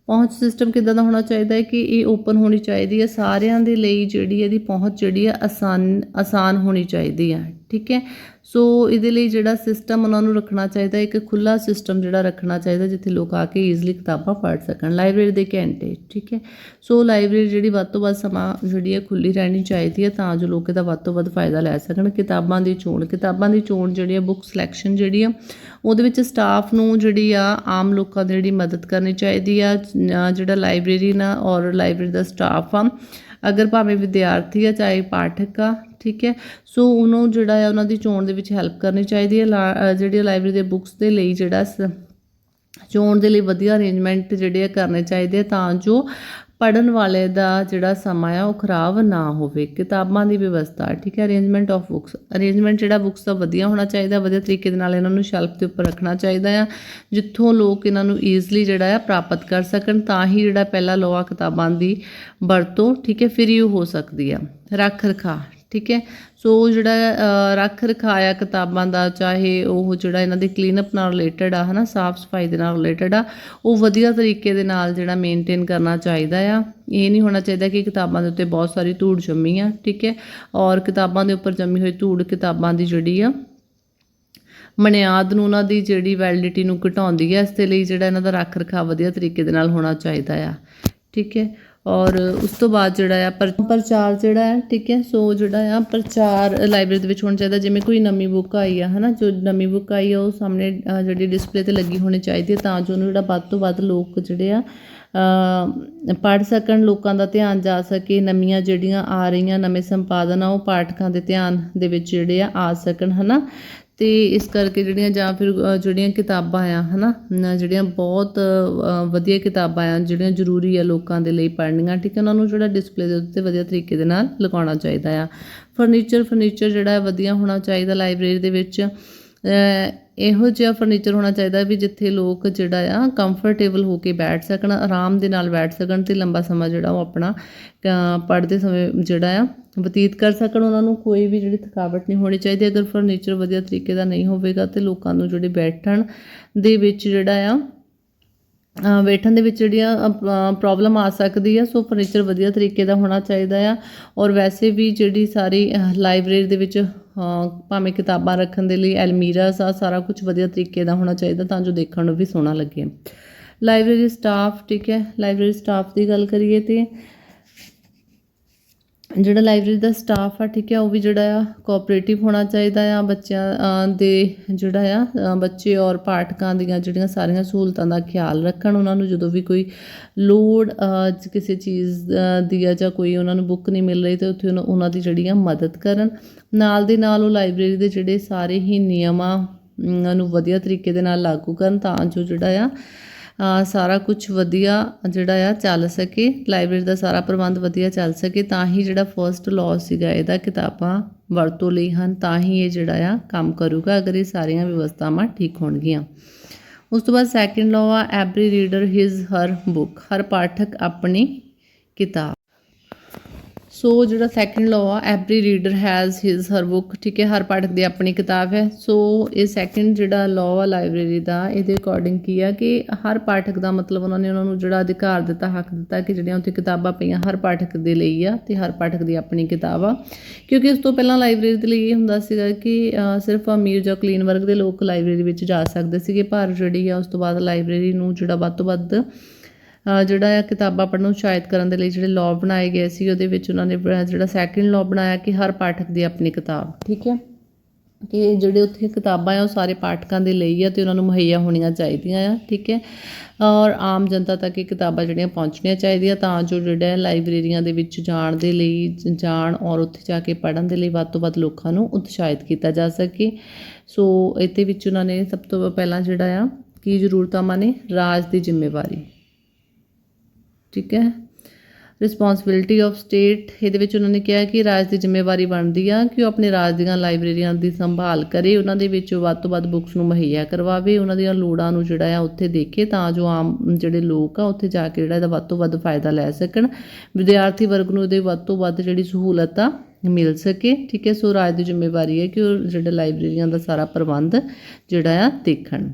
ਪਹੁੰਚ ਸਿਸਟਮ ਕਿੱਦਾਂ ਦਾ ਹੋਣਾ ਚਾਹੀਦਾ ਹੈ ਕਿ ਇਹ ਓਪਨ ਹੋਣੀ ਚਾਹੀਦੀ ਹੈ ਸਾਰਿਆਂ ਦੇ ਲਈ ਜਿਹੜੀ ਇਹਦੀ ਪਹੁੰਚ ਜਿਹੜੀ ਹੈ ਆਸਾਨ ਆਸਾਨ ਹੋਣੀ ਚਾਹੀਦੀ ਹੈ ਠੀਕ ਹੈ? ਸੋ ਇਹਦੇ ਲਈ ਜਿਹੜਾ ਸਿਸਟਮ ਉਹਨਾਂ ਨੂੰ ਰੱਖਣਾ ਚਾਹੀਦਾ, ਇੱਕ ਖੁੱਲਾ ਸਿਸਟਮ ਜਿਹੜਾ ਰੱਖਣਾ ਚਾਹੀਦਾ, ਜਿੱਥੇ ਲੋਕ ਆ ਕੇ ਈਜ਼ੀਲੀ ਕਿਤਾਬਾਂ ਪੜ੍ਹ ਸਕਣ। ਲਾਇਬ੍ਰੇਰੀ ਦੇ ਘੰਟੇ, ਠੀਕ ਹੈ? ਸੋ ਲਾਇਬ੍ਰੇਰੀ ਜਿਹੜੀ ਵੱਧ ਤੋਂ ਵੱਧ ਸਮਾਂ ਜਿਹੜੀ ਹੈ ਖੁੱਲੀ ਰਹਿਣੀ ਚਾਹੀਦੀ ਹੈ, ਤਾਂ ਜੋ ਲੋਕ ਇਹਦਾ ਵੱਧ ਤੋਂ ਵੱਧ ਫਾਇਦਾ ਲੈ ਸਕਣ। ਕਿਤਾਬਾਂ ਦੀ ਚੋਣ, ਕਿਤਾਬਾਂ ਦੀ ਚੋਣ ਜਿਹੜੀ ਹੈ ਬੁੱਕ ਸਿਲੈਕਸ਼ਨ ਜਿਹੜੀ ਆ ਉਹਦੇ ਵਿੱਚ ਸਟਾਫ ਨੂੰ ਜਿਹੜੀ ਆ, ਆਮ ਲੋਕਾਂ ਦੀ ਜਿਹੜੀ ਮਦਦ ਕਰਨੀ ਚਾਹੀਦੀ ਆ ਜਿਹੜਾ ਲਾਇਬ੍ਰੇਰੀ ਨਾ ਔਰ ਲਾਇਬ੍ਰੇਰੀ ਦਾ ਸਟਾਫ ਆ। ਅਗਰ ਭਾਵੇਂ ਵਿਦਿਆਰਥੀ ਆ, ਚਾਹੇ ਪਾਠਕ ਆ ਠੀਕ ਹੈ? ਸੋ ਉਹਨੂੰ ਜਿਹੜਾ ਆ, ਉਹਨਾਂ ਦੀ ਚੋਣ ਦੇ ਵਿੱਚ ਹੈਲਪ ਕਰਨੀ ਚਾਹੀਦੀ ਹੈ। ਲਾ- ਜਿਹੜੀ ਲਾਇਬ੍ਰੇਰੀ ਦੇ ਬੁੱਕਸ ਦੇ ਲਈ ਜਿਹੜਾ ਸ- ਚੋਣ ਦੇ ਲਈ ਵਧੀਆ ਅਰੇਂਜਮੈਂਟ ਜਿਹੜੇ ਆ ਕਰਨੇ ਚਾਹੀਦੇ ਆ, ਤਾਂ ਜੋ ਪੜਨ ਵਾਲੇ ਦਾ ਜਿਹੜਾ ਸਮਾਂ ਆ, ਉਹ ਖਰਾਬ ਨਾ ਹੋਵੇ। ਕਿਤਾਬਾਂ ਦੀ ਵਿਵਸਥਾ, ਠੀਕ ਹੈ? ਅਰੇਂਜਮੈਂਟ ਆਫ ਬੁੱਕਸ ਅਰੇਂਜਮੈਂਟ ਜਿਹੜਾ ਬੁੱਕਸ ਦਾ ਵਧੀਆ ਹੋਣਾ ਚਾਹੀਦਾ, ਵਧੀਆ ਤਰੀਕੇ ਦੇ ਨਾਲ ਇਹਨਾਂ ਨੂੰ ਸ਼ੈਲਫ ਦੇ ਉੱਪਰ ਰੱਖਣਾ ਚਾਹੀਦਾ ਆ, ਜਿੱਥੋਂ ਲੋਕ ਇਹਨਾਂ ਨੂੰ ਈਜ਼ੀਲੀ ਜਿਹੜਾ ਆ, ਪ੍ਰਾਪਤ ਕਰ ਸਕਣ, ਤਾਂ ਹੀ ਜਿਹੜਾ ਪਹਿਲਾ ਲੋਆ ਕਿਤਾਬਾਂ ਦੀ ਵਰਤੋਂ, ਠੀਕ ਹੈ? ਫਿਰ ਫ੍ਰੀ ਹੋ ਸਕਦੀ ਆ। ਰੱਖ ਰਖਾ ਠੀਕ ਹੈ? ਸੋ ਜਿਹੜਾ ਅ, ਰੱਖ ਰਖਾਇਆ ਕਿਤਾਬਾਂ ਦਾ ਚਾਹੇ ਉਹ ਜਿਹੜਾ ਇਹਨਾਂ ਦੇ ਕਲੀਨਅਪ ਨਾਲ ਰਿਲੇਟਡ ਆ ਹਨਾ ਸਾਫ਼ ਸਫ਼ਾਈ ਦੇ ਨਾਲ ਰਿਲੇਟਡ ਆ ਉਹ ਵਧੀਆ ਤਰੀਕੇ ਦੇ ਨਾਲ ਜਿਹੜਾ ਮੇਨਟੇਨ ਕਰਨਾ ਚਾਹੀਦਾ ਆ। ਇਹ ਨਹੀਂ ਹੋਣਾ ਚਾਹੀਦਾ ਕਿ ਕਿਤਾਬਾਂ ਦੇ ਉੱਤੇ ਬਹੁਤ ਸਾਰੀ ਧੂੜ ਜੰਮੀ ਆ ਠੀਕ ਹੈ? ਔਰ ਕਿਤਾਬਾਂ ਦੇ ਉੱਪਰ ਜੰਮੀ ਹੋਈ ਧੂੜ ਕਿਤਾਬਾਂ ਦੀ ਜਿਹੜੀ ਆ ਮਨਿਆਦ ਨੂੰ ਉਹਨਾਂ ਦੀ ਜਿਹੜੀ ਵੈਲਿਡਿਟੀ ਨੂੰ ਘਟਾਉਂਦੀ ਹੈ ਇਸ ਦੇ ਲਈ ਜਿਹੜਾ ਇਹਨਾਂ ਦਾ ਰੱਖ ਰਖਾਅ ਵਧੀਆ ਤਰੀਕੇ ਦੇ ਨਾਲ ਹੋਣਾ ਚਾਹੀਦਾ ਆ। ਠੀਕ ਹੈ? ਔਰ ਉਸ ਤੋਂ ਬਾਅਦ ਜਿਹੜਾ ਆ ਪਰ- ਪ੍ਰਚਾਰ ਜਿਹੜਾ ਹੈ, ਠੀਕ ਹੈ? ਸੋ ਜਿਹੜਾ ਆ ਪ੍ਰਚਾਰ ਲਾਇਬ੍ਰੇਰੀ ਦੇ ਵਿੱਚ ਹੋਣਾ ਚਾਹੀਦਾ, ਜਿਵੇਂ ਕੋਈ ਨਵੀਂ ਬੁੱਕ ਆਈ ਆ, ਹਨਾ? ਜੋ ਨਵੀਂ ਬੁੱਕ ਆਈ ਆ, ਉਹ ਸਾਹਮਣੇ ਜਿਹੜੀ ਡਿਸਪਲੇ ਤੇ ਲੱਗੀ ਹੋਣੀ ਚਾਹੀਦੀ ਹੈ ਤਾਂ ਜੋ ਉਹਨੂੰ ਜਿਹੜਾ ਵੱਧ ਤੋਂ ਵੱਧ ਲੋਕ ਜਿਹੜੇ ਆ ਪੜ੍ਹ ਸਕਣ, ਲੋਕਾਂ ਦਾ ਧਿਆਨ ਜਾ ਸਕੇ, ਨਵੀਆਂ ਜਿਹੜੀਆਂ ਆ ਰਹੀਆਂ ਨਵੇਂ ਸੰਪਾਦਨ ਆ, ਉਹ ਪਾਠਕਾਂ ਦੇ ਧਿਆਨ ਦੇ ਵਿੱਚ ਜਿਹੜੇ ਆ ਆ ਸਕਣ, ਹਨਾ? ਤੇ ਇਸ ਕਰਕੇ ਜਿਹੜੀਆਂ ਜਾਂ ਫਿਰ ਜਿਹੜੀਆਂ ਕਿਤਾਬਾਂ ਆ, ਹਨਾ, ਨ- ਜਿਹੜੀਆਂ ਬਹੁਤ ਵਧੀਆ ਕਿਤਾਬਾਂ ਆ, ਜਿਹੜੀਆਂ ਜ਼ਰੂਰੀ ਆ ਲੋਕਾਂ ਦੇ ਲਈ ਪੜ੍ਹਨੀਆਂ, ਠੀਕ ਹੈ, ਉਹਨਾਂ ਨੂੰ ਜਿਹੜਾ ਡਿਸਪਲੇ ਦੇ ਉੱਤੇ ਵਧੀਆ ਤਰੀਕੇ ਦੇ ਨਾਲ ਲਗਾਉਣਾ ਚਾਹੀਦਾ ਆ। ਫਰਨੀਚਰ ਫਰਨੀਚਰ ਜਿਹੜਾ ਵਧੀਆ ਹੋਣਾ ਚਾਹੀਦਾ ਲਾਇਬ੍ਰੇਰੀ ਦੇ ਵਿੱਚ ਇਹੋ ਜਿਹਾ ਫਰਨੀਚਰ ਹੋਣਾ ਚਾਹੀਦਾ ਵੀ ਜਿੱਥੇ ਲੋਕ ਜਿਹੜਾ ਆ ਕੰਫਰਟੇਬਲ ਹੋ ਕੇ ਬੈਠ ਸਕਣ, ਆਰਾਮ ਦੇ ਨਾਲ ਬੈਠ ਸਕਣ ਤੇ ਲੰਬਾ ਸਮਾਂ ਜਿਹੜਾ ਉਹ ਆਪਣਾ ਪੜ੍ਹਦੇ ਸਮੇਂ ਜਿਹੜਾ ਆ ਬਤੀਤ ਕਰ ਸਕਣ। ਉਹਨਾਂ ਨੂੰ ਕੋਈ ਵੀ ਜਿਹੜੀ ਥਕਾਵਟ ਨਹੀਂ ਹੋਣੀ ਚਾਹੀਦੀ। ਅਗਰ ਫਰਨੀਚਰ ਵਧੀਆ ਤਰੀਕੇ ਦਾ ਨਹੀਂ ਹੋਵੇਗਾ ਤੇ ਲੋਕਾਂ ਨੂੰ ਜਿਹੜੇ ਬੈਠਣ ਦੇ ਵਿੱਚ ਜਿਹੜਾ ਆ ਬੈਠਣ ਦੇ ਵਿੱਚ ਜਿਹੜੀਆਂ ਪ੍ਰੋਬਲਮ ਆ ਸਕਦੀ ਆ, ਸੋ ਫਰਨੀਚਰ ਵਧੀਆ ਤਰੀਕੇ ਦਾ ਹੋਣਾ ਚਾਹੀਦਾ ਆ। ਔਰ ਵੈਸੇ ਵੀ ਜਿਹੜੀ ਸਾਰੀ ਲਾਇਬ੍ਰੇਰੀ ਦੇ ਵਿੱਚ ਭਾਵੇਂ ਕਿਤਾਬਾਂ ਰੱਖਣ ਦੇ ਲਈ ਐਲਮੀਰਾਸ ਆ, ਸਾਰਾ ਕੁਝ ਵਧੀਆ ਤਰੀਕੇ ਦਾ ਹੋਣਾ ਚਾਹੀਦਾ ਤਾਂ ਜੋ ਦੇਖਣ ਨੂੰ ਵੀ ਸੋਹਣਾ ਲੱਗੇ। ਲਾਇਬ੍ਰੇਰੀ ਸਟਾਫ ਠੀਕ ਹੈ ਲਾਇਬ੍ਰੇਰੀ ਸਟਾਫ ਦੀ ਗੱਲ ਕਰੀਏ ਤੇ ਜਿਹੜਾ ਲਾਇਬ੍ਰੇਰੀ ਦਾ ਸਟਾਫ ਆ, ਠੀਕ ਹੈ ਉਹ ਵੀ ਜਿਹੜਾ ਆ ਕੋਆਪਰੇਟਿਵ ਹੋਣਾ ਚਾਹੀਦਾ ਆ, ਬੱਚਿਆਂ ਦੇ ਜਿਹੜਾ ਆ ਬੱਚੇ ਔਰ ਪਾਠਕਾਂ ਦੀਆਂ ਜਿਹੜੀਆਂ ਸਾਰੀਆਂ ਸਹੂਲਤਾਂ ਦਾ ਖਿਆਲ ਰੱਖਣ ਉਹਨਾਂ ਨੂੰ, ਜਦੋਂ ਵੀ ਕੋਈ ਲੋੜ ਕਿਸੇ ਚੀਜ਼ ਦੀ ਆ ਜਾਂ ਕੋਈ ਉਹਨਾਂ ਨੂੰ ਬੁੱਕ ਨਹੀਂ ਮਿਲ ਰਹੀ, ਤੇ ਉੱਥੇ ਉਹਨਾਂ- ਉਹਨਾਂ ਦੀ ਜਿਹੜੀ ਆ ਮਦਦ ਕਰਨ। ਨਾਲ ਦੇ ਨਾਲ ਉਹ ਲਾਇਬ੍ਰੇਰੀ ਦੇ ਜਿਹੜੇ ਸਾਰੇ ਹੀ ਨਿਯਮਾਂ ਨੂੰ ਵਧੀਆ ਤਰੀਕੇ ਦੇ ਨਾਲ ਲਾਗੂ ਕਰਨ ਤਾਂ ਜੋ ਜਿਹੜਾ ਆ ਸਾਰਾ ਕੁਝ ਵਧੀਆ ਜਿਹੜਾ ਆ ਚੱਲ ਸਕੇ ਲਾਇਬ੍ਰੇਰੀ ਦਾ ਸਾਰਾ ਪ੍ਰਬੰਧ ਵਧੀਆ ਚੱਲ ਸਕੇ, ਤਾਂ ਹੀ ਜਿਹੜਾ ਫਰਸਟ ਲਾਅ ਸੀਗਾ ਇਹਦਾ ਕਿਤਾਬਾਂ ਵਰਤੋਂ ਲਈ ਹਨ, ਤਾਂ ਹੀ ਇਹ ਜਿਹੜਾ ਆ ਕੰਮ ਕਰੂਗਾ ਅਗਰ ਇਹ ਸਾਰੀਆਂ ਵਿਵਸਥਾਵਾਂ ਠੀਕ ਹੋਣਗੀਆਂ। ਉਸ ਤੋਂ ਬਾਅਦ ਸੈਕਿੰਡ ਲਾਅ ਆ every reader his her book ਹਰ ਪਾਠਕ ਆਪਣੀ ਕਿਤਾਬ। ਸੋ ਜਿਹੜਾ ਸੈਕਿੰਡ ਲਾਅ ਆ every reader has his her book ਠੀਕ ਹੈ? ਹਰ ਪਾਠਕ ਦੀ ਆਪਣੀ ਕਿਤਾਬ ਹੈ। ਸੋ ਇਹ ਸੈਕਿੰਡ ਜਿਹੜਾ ਲਾਅ ਆ ਲਾਇਬ੍ਰੇਰੀ ਦਾ, ਇਹਦੇ ਅਕੋਰਡਿੰਗ ਕੀ ਆ ਕਿ ਹਰ ਪਾਠਕ ਦਾ ਮਤਲਬ ਉਹਨਾਂ ਨੇ ਉਹਨਾਂ ਨੂੰ ਜਿਹੜਾ ਅਧਿਕਾਰ ਦਿੱਤਾ, ਹੱਕ ਦਿੱਤਾ ਕਿ ਜਿਹੜੀਆਂ ਉੱਥੇ ਕਿਤਾਬਾਂ ਪਈਆਂ, ਹਰ ਪਾਠਕ ਦੇ ਲਈ ਆ ਤੇ ਹਰ ਪਾਠਕ ਦੀ ਆਪਣੀ ਕਿਤਾਬ ਆ। ਕਿਉਂਕਿ ਇਸ ਤੋਂ ਪਹਿਲਾਂ ਲਾਇਬ੍ਰੇਰੀ ਦੇ ਲਈ ਇਹ ਹੁੰਦਾ ਸੀਗਾ ਕਿ ਸਿਰਫ ਅਮੀਰ ਜਾਂ ਕਲੀਨ ਵਰਗ ਦੇ ਲੋਕ ਲਾਇਬ੍ਰੇਰੀ ਵਿੱਚ ਜਾ ਸਕਦੇ ਸੀਗੇ, ਪਰ ਜਿਹੜੀ ਆ ਉਸ ਤੋਂ ਬਾਅਦ ਲਾਇਬ੍ਰੇਰੀ ਨੂੰ ਜਿਹੜਾ ਵੱਧ ਤੋਂ ਵੱਧ ਜਿਹੜਾ ਆ ਕਿਤਾਬਾਂ ਪੜ੍ਹਨ ਨੂੰ ਉਤਸ਼ਾਹਿਤ ਕਰਨ ਦੇ ਲਈ ਜਿਹੜੇ ਲਾਅ ਬਣਾਏ ਗਏ ਸੀ, ਉਹਦੇ ਵਿੱਚ ਉਹਨਾਂ ਨੇ ਜਿਹੜਾ ਸੈਕਿੰਡ ਲਾਅ ਬਣਾਇਆ ਕਿ ਹਰ ਪਾਠਕ ਦੀ ਆਪਣੀ ਕਿਤਾਬ, ਠੀਕ ਹੈ? ਕਿ ਜਿਹੜੇ ਉੱਥੇ ਕਿਤਾਬਾਂ ਆ, ਉਹ ਸਾਰੇ ਪਾਠਕਾਂ ਦੇ ਲਈ ਆ ਤੇ ਉਹਨਾਂ ਨੂੰ ਮੁਹੱਈਆ ਹੋਣੀਆਂ ਚਾਹੀਦੀਆਂ ਆ, ਠੀਕ ਹੈ? ਔਰ ਆਮ ਜਨਤਾ ਤੱਕ ਇਹ ਕਿਤਾਬਾਂ ਜਿਹੜੀਆਂ ਪਹੁੰਚਣੀਆਂ ਚਾਹੀਦੀਆਂ ਤਾਂ ਜੋ ਜਿਹੜਾ ਹੈ ਲਾਇਬ੍ਰੇਰੀਆਂ ਦੇ ਵਿੱਚ ਜਾਣ ਦੇ ਲਈ, ਜਾਣ ਔਰ ਉੱਥੇ ਜਾ ਕੇ ਪੜ੍ਹਨ ਦੇ ਲਈ ਵੱਧ ਤੋਂ ਵੱਧ ਲੋਕਾਂ ਨੂੰ ਉਤਸ਼ਾਹਿਤ ਕੀਤਾ ਜਾ ਸਕੇ। ਸੋ ਇਹਦੇ ਵਿੱਚ ਉਹਨਾਂ ਨੇ ਸਭ ਤੋਂ ਪਹਿਲਾਂ ਜਿਹੜਾ ਆ, ਕੀ ਜ਼ਰੂਰਤਾਂ ਨੇ ਰਾਜ ਦੀ ਜ਼ਿੰਮੇਵਾਰੀ। ਠੀਕ ਹੈ। ਰਿਸਪੌਂਸਿਬਿਲਟੀ ਆਫ ਸਟੇਟ ਇਹਦੇ ਵਿੱਚ ਉਹਨਾਂ ਨੇ ਕਿਹਾ ਕਿ ਰਾਜ ਦੀ ਜ਼ਿੰਮੇਵਾਰੀ ਬਣਦੀ ਆ ਕਿ ਉਹ ਆਪਣੇ ਰਾਜ ਦੀਆਂ ਲਾਇਬ੍ਰੇਰੀਆਂ ਦੀ ਸੰਭਾਲ ਕਰੇ, ਉਹਨਾਂ ਦੇ ਵਿੱਚ ਵੱਧ ਤੋਂ ਵੱਧ ਬੁੱਕਸ ਨੂੰ ਮੁਹੱਈਆ ਕਰਵਾਵੇ, ਉਹਨਾਂ ਦੀਆਂ ਲੋੜਾਂ ਨੂੰ ਜਿਹੜਾ ਆ ਉੱਥੇ ਦੇਖੇ ਤਾਂ ਜੋ ਆਮ ਜਿਹੜੇ ਲੋਕ ਆ ਉੱਥੇ ਜਾ ਕੇ ਜਿਹੜਾ ਇਹਦਾ ਵੱਧ ਤੋਂ ਵੱਧ ਫਾਇਦਾ ਲੈ ਸਕਣ। ਵਿਦਿਆਰਥੀ ਵਰਗ ਨੂੰ ਇਹਦੇ ਵੱਧ ਤੋਂ ਵੱਧ ਜਿਹੜੀ ਸਹੂਲਤ ਆ ਮਿਲ ਸਕੇ, ਠੀਕ ਹੈ। ਸੋ ਰਾਜ ਦੀ ਜ਼ਿੰਮੇਵਾਰੀ ਹੈ ਕਿ ਉਹ ਜਿਹੜਾ ਲਾਇਬ੍ਰੇਰੀਆਂ ਦਾ ਸਾਰਾ ਪ੍ਰਬੰਧ ਜਿਹੜਾ ਆ ਦੇਖਣ।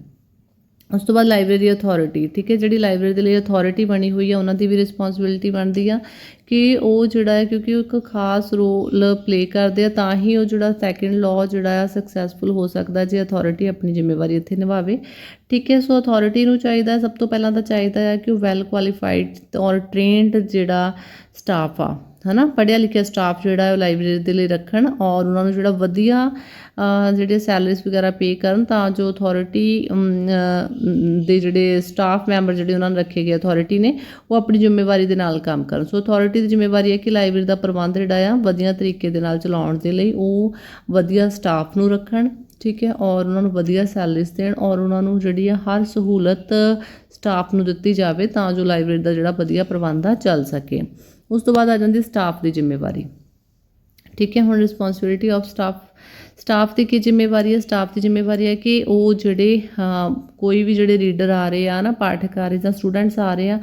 ਉਸ ਤੋਂ ਬਾਅਦ ਲਾਇਬ੍ਰੇਰੀ ਅਥਾਰਟੀ, ਠੀਕ ਹੈ, ਜਿਹੜੀ ਲਾਇਬ੍ਰੇਰੀ ਦੇ ਲਈ ਅਥਾਰਟੀ ਬਣੀ ਹੋਈ ਹੈ ਉਹਨਾਂ ਦੀ ਵੀ ਰਿਸਪੌਂਸਿਬਿਲਟੀ ਬਣਦੀ ਆ ਕਿ ਉਹ ਜਿਹੜਾ ਹੈ, ਕਿਉਂਕਿ ਉਹ ਇੱਕ ਖਾਸ ਰੋਲ ਪਲੇ ਕਰਦੇ ਆ, ਤਾਂ ਹੀ ਉਹ ਜਿਹੜਾ ਸੈਕਿੰਡ ਲਾਅ ਜਿਹੜਾ ਆ ਸਕਸੈਸਫੁਲ ਹੋ ਸਕਦਾ ਜੇ ਅਥਾਰਟੀ ਆਪਣੀ ਜ਼ਿੰਮੇਵਾਰੀ ਇੱਥੇ ਨਿਭਾਵੇ। ਠੀਕ ਹੈ, ਸੋ ਅਥਾਰਟੀ ਨੂੰ ਚਾਹੀਦਾ, ਸਭ ਤੋਂ ਪਹਿਲਾਂ ਤਾਂ ਚਾਹੀਦਾ ਹੈ ਕਿ ਉਹ ਵੈਲ ਕੁਆਲੀਫਾਈਡ ਔਰ ਟ੍ਰੇਨਡ ਜਿਹੜਾ ਸਟਾਫ ਆ। ਹਨਾ? ਪੜ੍ਹਿਆ ਲਿਖਿਆ ਸਟਾਫ ਜਿਹੜਾ ਹੈ ਉਹ ਲਾਇਬ੍ਰੇਰੀ ਦੇ ਲਈ ਰੱਖਣ ਔਰ ਉਹਨਾਂ ਨੂੰ ਜਿਹੜਾ ਵਧੀਆ ਜਿਹੜੇ ਸੈਲਰੀਜ਼ ਵਗੈਰਾ ਪੇ ਕਰਨ ਤਾਂ ਜੋ ਅਥਾਰਟੀ ਦੇ ਜਿਹੜੇ ਸਟਾਫ ਮੈਂਬਰ ਜਿਹੜੇ ਉਹਨਾਂ ਨੂੰ ਰੱਖੇ ਗਏ ਅਥਾਰਟੀ ਨੇ, ਉਹ ਆਪਣੀ ਜ਼ਿੰਮੇਵਾਰੀ ਦੇ ਨਾਲ ਕੰਮ ਕਰਨ। ਸੋ ਅਥਾਰਟੀ ਦੀ ਜ਼ਿੰਮੇਵਾਰੀ ਹੈ ਕਿ ਲਾਇਬ੍ਰੇਰੀ ਦਾ ਪ੍ਰਬੰਧ ਜਿਹੜਾ ਆ, ਵਧੀਆ ਤਰੀਕੇ ਦੇ ਨਾਲ ਚਲਾਉਣ ਦੇ ਲਈ ਉਹ ਵਧੀਆ ਸਟਾਫ ਨੂੰ ਰੱਖਣ, ਠੀਕ ਹੈ? ਔਰ ਉਹਨਾਂ ਨੂੰ ਵਧੀਆ ਸੈਲਰੀਜ਼ ਦੇਣ ਔਰ ਉਹਨਾਂ ਨੂੰ ਜਿਹੜੀ ਆ ਹਰ ਸਹੂਲਤ ਸਟਾਫ ਨੂੰ ਦਿੱਤੀ ਜਾਵੇ ਤਾਂ ਜੋ ਲਾਇਬ੍ਰੇਰੀ ਦਾ ਜਿਹੜਾ ਵਧੀਆ ਪ੍ਰਬੰਧ ਆ ਚੱਲ ਸਕੇ। ਉਸ ਤੋਂ ਬਾਅਦ ਆ ਜਾਂਦੀ ਸਟਾਫ ਦੀ ਜ਼ਿੰਮੇਵਾਰੀ। ਠੀਕ ਹੈ ਹੁਣ ਰਿਸਪੌਂਸਿਬਿਲਟੀ ਆਫ ਸਟਾਫ ਸਟਾਫ ਦੀ ਕੀ ਜ਼ਿੰਮੇਵਾਰੀ ਹੈ? ਸਟਾਫ ਦੀ ਜ਼ਿੰਮੇਵਾਰੀ ਹੈ ਕਿ ਉਹ ਜਿਹੜੇ ਕੋਈ ਵੀ ਜਿਹੜੇ ਰੀਡਰ ਆ ਰਹੇ ਆ ਨਾ ਪਾਠਕ ਆ ਰਹੇ ਜਾਂ ਸਟੂਡੈਂਟਸ ਆ ਰਹੇ ਆ,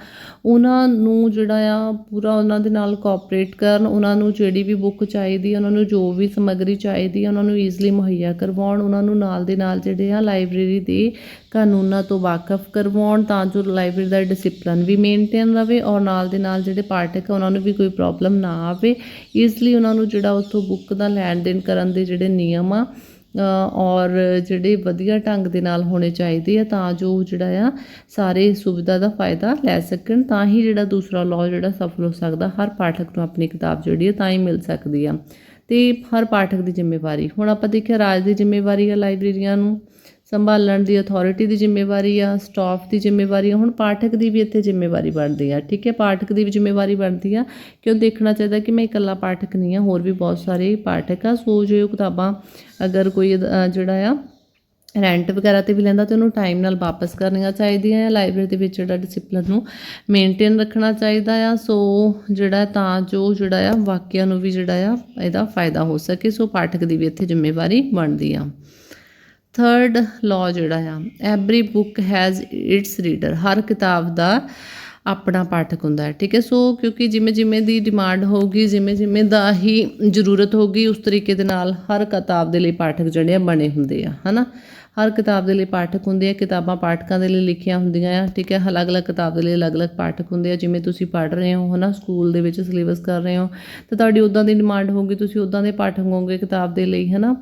ਉਹਨਾਂ ਨੂੰ ਜਿਹੜਾ ਆ, ਪੂਰਾ ਉਹਨਾਂ ਦੇ ਨਾਲ ਕੋਆਪਰੇਟ ਕਰਨ, ਉਹਨਾਂ ਨੂੰ ਜਿਹੜੀ ਵੀ ਬੁੱਕ ਚਾਹੀਦੀ ਉਹਨਾਂ ਨੂੰ ਜੋ ਵੀ ਸਮੱਗਰੀ ਚਾਹੀਦੀ ਹੈ ਉਹਨਾਂ ਨੂੰ ਈਜ਼ਲੀ ਮੁਹੱਈਆ ਕਰਵਾਉਣ, ਉਹਨਾਂ ਨੂੰ ਨਾਲ ਦੇ ਨਾਲ ਜਿਹੜੇ ਆ ਲਾਇਬ੍ਰੇਰੀ ਦੇ ਕਾਨੂੰਨਾਂ ਤੋਂ ਵਾਕਫ ਕਰਵਾਉਣ, ਤਾਂ ਜੋ ਲਾਇਬ੍ਰੇਰੀ ਦਾ ਡਿਸਪਲਿਨ ਵੀ ਮੇਨਟੇਨ ਰਵੇ ਔਰ ਨਾਲ ਦੇ ਨਾਲ ਜਿਹੜੇ ਪਾਠਕ ਆ, ਉਹਨਾਂ ਨੂੰ ਵੀ ਕੋਈ ਪ੍ਰੋਬਲਮ ਨਾ ਆਵੇ। ਈਜ਼ੀਲੀ ਉਹਨਾਂ ਨੂੰ ਜਿਹੜਾ ਉੱਥੋਂ ਬੁੱਕ ਦਾ ਲੈਣ ਦੇਣ ਕਰਨ ਦੇ ਜਿਹੜੇ ਨਿਯਮ ਆ ਔਰ ਜਿਹੜੇ ਵਧੀਆ ਢੰਗ ਦੇ ਨਾਲ ਹੋਣੇ ਚਾਹੀਦੇ ਆ ਤਾਂ ਜੋ ਜਿਹੜਾ ਆ ਸਾਰੇ ਸੁਵਿਧਾ ਦਾ ਫਾਇਦਾ ਲੈ ਸਕਣ, ਤਾਂ ਹੀ ਜਿਹੜਾ ਦੂਸਰਾ ਲਾਅ ਜਿਹੜਾ ਸਫਲ ਹੋ ਸਕਦਾ, ਹਰ ਪਾਠਕ ਨੂੰ ਆਪਣੀ ਕਿਤਾਬ ਜਿਹੜੀ ਹੈ ਤਾਂ ਹੀ ਮਿਲ ਸਕਦੀ ਆ। ਤੇ ਹਰ ਪਾਠਕ ਦੀ ਜ਼ਿੰਮੇਵਾਰੀ, ਹੁਣ ਆਪਾਂ ਦੇਖਿਆ ਰਾਜ ਦੀ ਜ਼ਿੰਮੇਵਾਰੀ ਆ ਲਾਇਬ੍ਰੇਰੀਆਂ ਨੂੰ ਸੰਭਾਲਣ ਦੀ ਅਥਾਰਟੀ ਦੀ ਜ਼ਿੰਮੇਵਾਰੀ ਆ ਸਟਾਫ ਦੀ ਜ਼ਿੰਮੇਵਾਰੀ ਆ, ਹੁਣ ਪਾਠਕ ਦੀ ਵੀ ਇੱਥੇ ਜ਼ਿੰਮੇਵਾਰੀ ਬਣਦੀ ਆ, ਠੀਕ ਹੈ? ਪਾਠਕ ਦੀ ਵੀ ਜ਼ਿੰਮੇਵਾਰੀ ਬਣਦੀ ਆ। ਕਿ ਉਹ ਦੇਖਣਾ ਚਾਹੀਦਾ ਕਿ ਮੈਂ ਇਕੱਲਾ ਪਾਠਕ ਨਹੀਂ ਆ, ਹੋਰ ਵੀ ਬਹੁਤ ਸਾਰੇ ਪਾਠਕ ਆ, ਸੋ ਜੋ ਕਿਤਾਬਾਂ ਅਗਰ ਕੋਈ ਜਿਹੜਾ ਆ ਰੈਂਟ ਵਗੈਰਾ ਤੇ ਵੀ ਲੈਂਦਾ ਤੇ ਉਹਨੂੰ ਟਾਈਮ ਨਾਲ ਵਾਪਸ ਕਰਨੀਆਂ ਚਾਹੀਦੀਆਂ ਆ ਲਾਇਬ੍ਰੇਰੀ ਦੇ ਵਿੱਚ ਜਿਹੜਾ ਡਿਸਪਲਿਨ ਨੂੰ ਮੇਨਟੇਨ ਰੱਖਣਾ ਚਾਹੀਦਾ ਆ, ਸੋ ਜਿਹੜਾ ਤਾਂ ਜੋ ਜਿਹੜਾ ਆ, ਵਾਕਿਆ ਨੂੰ ਵੀ ਜਿਹੜਾ ਆ, ਇਹਦਾ ਫਾਇਦਾ ਹੋ ਸਕੇ, ਸੋ ਪਾਠਕ ਦੀ ਵੀ ਇੱਥੇ ਜ਼ਿੰਮੇਵਾਰੀ ਬਣਦੀ ਆ। ਥਰਡ ਲਾਅ ਜਿਹੜਾ ਆ every book has its reader ਹਰ ਕਿਤਾਬ ਦਾ ਆਪਣਾ ਪਾਠਕ ਹੁੰਦਾ ਹੈ, ਠੀਕ ਹੈ? ਸੋ ਕਿਉਂਕਿ ਜਿਵੇਂ ਜਿਵੇਂ ਦੀ ਡਿਮਾਂਡ ਹੋਊਗੀ, ਜਿਵੇਂ ਜਿਵੇਂ ਦਾ ਹੀ ਜ਼ਰੂਰਤ ਹੋਊਗੀ, ਉਸ ਤਰੀਕੇ ਦੇ ਨਾਲ ਹਰ ਕਿਤਾਬ ਦੇ ਲਈ ਪਾਠਕ ਜਿਹੜੇ ਆ ਬਣੇ ਹੁੰਦੇ ਆ, ਹਨਾ? ਹਰ ਕਿਤਾਬ ਦੇ ਲਈ ਪਾਠਕ ਹੁੰਦੇ ਆ, ਕਿਤਾਬਾਂ ਪਾਠਕਾਂ ਦੇ ਲਈ ਲਿਖੀਆਂ ਹੁੰਦੀਆਂ ਆ, ਠੀਕ ਹੈ, ਅਲੱਗ-ਅਲੱਗ ਕਿਤਾਬ ਦੇ ਲਈ ਅਲੱਗ-ਅਲੱਗ ਪਾਠਕ ਹੁੰਦੇ ਆ, ਜਿਵੇਂ ਤੁਸੀਂ ਪੜ੍ਹ ਰਹੇ ਹੋ, ਹਨਾ, ਸਕੂਲ ਦੇ ਵਿੱਚ ਸਿਲੇਬਸ ਕਰ ਰਹੇ ਹੋ, ਤਾਂ ਤੁਹਾਡੀ ਉਦਾਂ ਦੀ ਡਿਮਾਂਡ ਹੋਊਗੀ, ਤੁਸੀਂ ਉਦਾਂ ਦੇ ਪਾਠਕ ਹੋਗੇ ਕਿਤਾਬ ਦੇ ਲਈ, ਹਨਾ।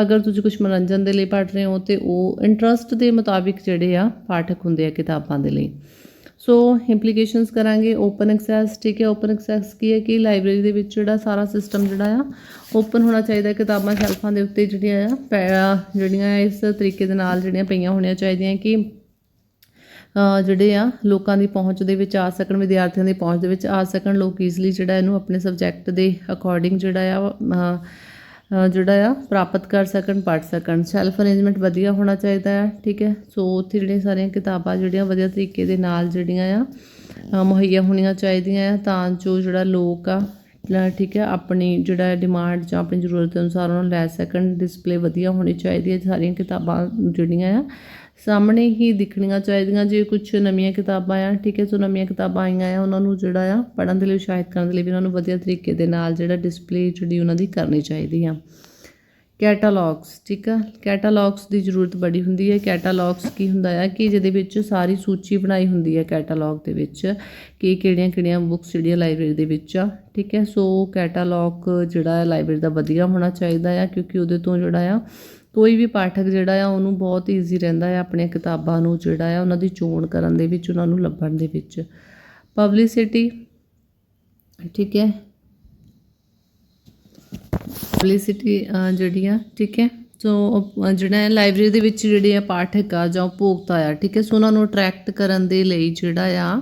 ਅਗਰ ਤੁਸੀਂ ਕੁਝ ਮਨੋਰੰਜਨ ਦੇ ਲਈ ਪੜ੍ਹ ਰਹੇ ਹੋ, ਤੇ ਉਹ ਇੰਟਰਸਟ ਦੇ ਮੁਤਾਬਿਕ ਜਿਹੜੇ ਆ ਪਾਠਕ ਹੁੰਦੇ ਆ ਕਿਤਾਬਾਂ ਦੇ ਲਈ। ਸੋ ਇੰਪਲੀਕੇਸ਼ਨਸ ਕਰਾਂਗੇ ਓਪਨ ਐਕਸੈਸ ਠੀਕ ਹੈ ਓਪਨ ਐਕਸੈਸ ਕੀ ਹੈ ਕਿ ਲਾਇਬ੍ਰੇਰੀ ਦੇ ਵਿੱਚ ਜਿਹੜਾ ਸਾਰਾ ਸਿਸਟਮ ਜਿਹੜਾ ਆ ਓਪਨ ਹੋਣਾ ਚਾਹੀਦਾ ਕਿਤਾਬਾਂ ਸ਼ੈਲਫਾਂ ਦੇ ਉੱਤੇ ਜਿਹੜੀਆਂ ਆ, ਪੈ- ਜਿਹੜੀਆਂ ਇਸ ਤਰੀਕੇ ਦੇ ਨਾਲ ਜਿਹੜੀਆਂ ਪਈਆਂ ਹੋਣੀਆਂ ਚਾਹੀਦੀਆਂ ਕਿ ਜਿਹੜੇ ਆ ਲੋਕਾਂ ਦੀ ਪਹੁੰਚ ਦੇ ਵਿੱਚ ਆ ਸਕਣ, ਵਿਦਿਆਰਥੀਆਂ ਦੀ ਪਹੁੰਚ ਦੇ ਵਿੱਚ ਆ ਸਕਣ, ਲੋਕ ਈਜ਼ੀਲੀ ਜਿਹੜਾ ਇਹਨੂੰ ਆਪਣੇ ਸਬਜੈਕਟ ਦੇ ਅਕੋਰਡਿੰਗ ਜਿਹੜਾ ਆ ਜਿਹੜਾ ਆ, ਪ੍ਰਾਪਤ ਕਰ ਸਕਣ, ਪੜ੍ਹ ਸਕਣ। ਸੈਲਫ ਅਰੇਂਜਮੈਂਟ ਵਧੀਆ ਹੋਣਾ ਚਾਹੀਦਾ ਹੈ, ਠੀਕ ਹੈ? ਸੋ ਉੱਥੇ ਜਿਹੜੀਆਂ ਸਾਰੀਆਂ ਕਿਤਾਬਾਂ ਜਿਹੜੀਆਂ ਵਧੀਆ ਤਰੀਕੇ ਦੇ ਨਾਲ ਜਿਹੜੀਆਂ ਆ ਮੁਹੱਈਆ ਹੋਣੀਆਂ ਚਾਹੀਦੀਆਂ ਆ, ਤਾਂ ਜੋ ਜਿਹੜਾ ਲੋਕ ਆ ਠੀਕ ਹੈ, ਆਪਣੀ ਜਿਹੜਾ ਡਿਮਾਂਡ ਜਾਂ ਆਪਣੀ ਜ਼ਰੂਰਤ ਦੇ ਅਨੁਸਾਰ ਉਹਨਾਂ ਨੂੰ ਲੈ ਸਕਣ। ਡਿਸਪਲੇ ਵਧੀਆ ਹੋਣੀ ਚਾਹੀਦੀ ਹੈ ਸਾਰੀਆਂ ਕਿਤਾਬਾਂ ਜਿਹੜੀਆਂ ਆ ਸਾਹਮਣੇ ਹੀ ਦਿਖਣੀਆਂ ਚਾਹੀਦੀਆਂ ਜੇ ਕੁਝ ਨਵੀਆਂ ਕਿਤਾਬਾਂ ਆ, ਠੀਕ ਹੈ, ਸੋ ਨਵੀਆਂ ਕਿਤਾਬਾਂ ਆਈਆਂ ਆ, ਉਹਨਾਂ ਨੂੰ ਜਿਹੜਾ ਆ ਪੜ੍ਹਨ ਦੇ ਲਈ, ਉਤਸ਼ਾਹਿਤ ਕਰਨ ਦੇ ਲਈ ਵੀ ਉਹਨਾਂ ਨੂੰ ਵਧੀਆ ਤਰੀਕੇ ਦੇ ਨਾਲ ਜਿਹੜਾ ਡਿਸਪਲੇ ਜਿਹੜੀ ਉਹਨਾਂ ਦੀ ਕਰਨੀ ਚਾਹੀਦੀ ਆ। ਕੈਟਾਲੌਗਸ ਠੀਕ ਆ? ਕੈਟਾਲੌਗਸ ਦੀ ਜ਼ਰੂਰਤ ਬੜੀ ਹੁੰਦੀ ਹੈ। ਕੈਟਾਲੌਗਸ ਕੀ ਹੁੰਦਾ ਆ ਕਿ ਜਿਹਦੇ ਵਿੱਚ ਸਾਰੀ ਸੂਚੀ ਬਣਾਈ ਹੁੰਦੀ ਹੈ ਕੈਟਾਲੌਗ ਦੇ ਵਿੱਚ ਕਿ ਕਿਹੜੀਆਂ ਕਿਹੜੀਆਂ ਬੁੱਕਸ ਜਿਹੜੀਆਂ ਲਾਇਬ੍ਰੇਰੀ ਦੇ ਵਿੱਚ ਆ, ਠੀਕ ਹੈ? ਸੋ ਕੈਟਾਲੌਗ ਜਿਹੜਾ ਹੈ ਲਾਇਬ੍ਰੇਰੀ ਦਾ ਵਧੀਆ ਹੋਣਾ ਚਾਹੀਦਾ ਆ ਕਿਉਂਕਿ ਉਹਦੇ ਤੋਂ ਜਿਹੜਾ ਆ ਕੋਈ ਵੀ ਪਾਠਕ ਜਿਹੜਾ ਆ, ਉਹਨੂੰ ਬਹੁਤ ਈਜ਼ੀ ਰਹਿੰਦਾ ਆ ਆਪਣੀਆਂ ਕਿਤਾਬਾਂ ਨੂੰ, ਜਿਹੜਾ ਆ ਉਹਨਾਂ ਦੀ ਚੋਣ ਕਰਨ ਦੇ ਵਿੱਚ, ਉਹਨਾਂ ਨੂੰ ਲੱਭਣ ਦੇ ਵਿੱਚ। ਪਬਲਿਸਿਟੀ ਠੀਕ ਹੈ? ਪਬਲਿਸਿਟੀ ਜਿਹੜੀ ਆ, ਠੀਕ ਹੈ? ਸੋ ਜਿਹੜਾ ਹੈ ਲਾਇਬ੍ਰੇਰੀ ਦੇ ਵਿੱਚ ਜਿਹੜੇ ਆ ਪਾਠਕ ਆ ਜਾਂ ਉਪਭੋਗਤਾ ਆ, ਠੀਕ ਹੈ? ਸੋ ਉਹਨਾਂ ਨੂੰ ਅਟਰੈਕਟ ਕਰਨ ਦੇ ਲਈ ਜਿਹੜਾ ਆ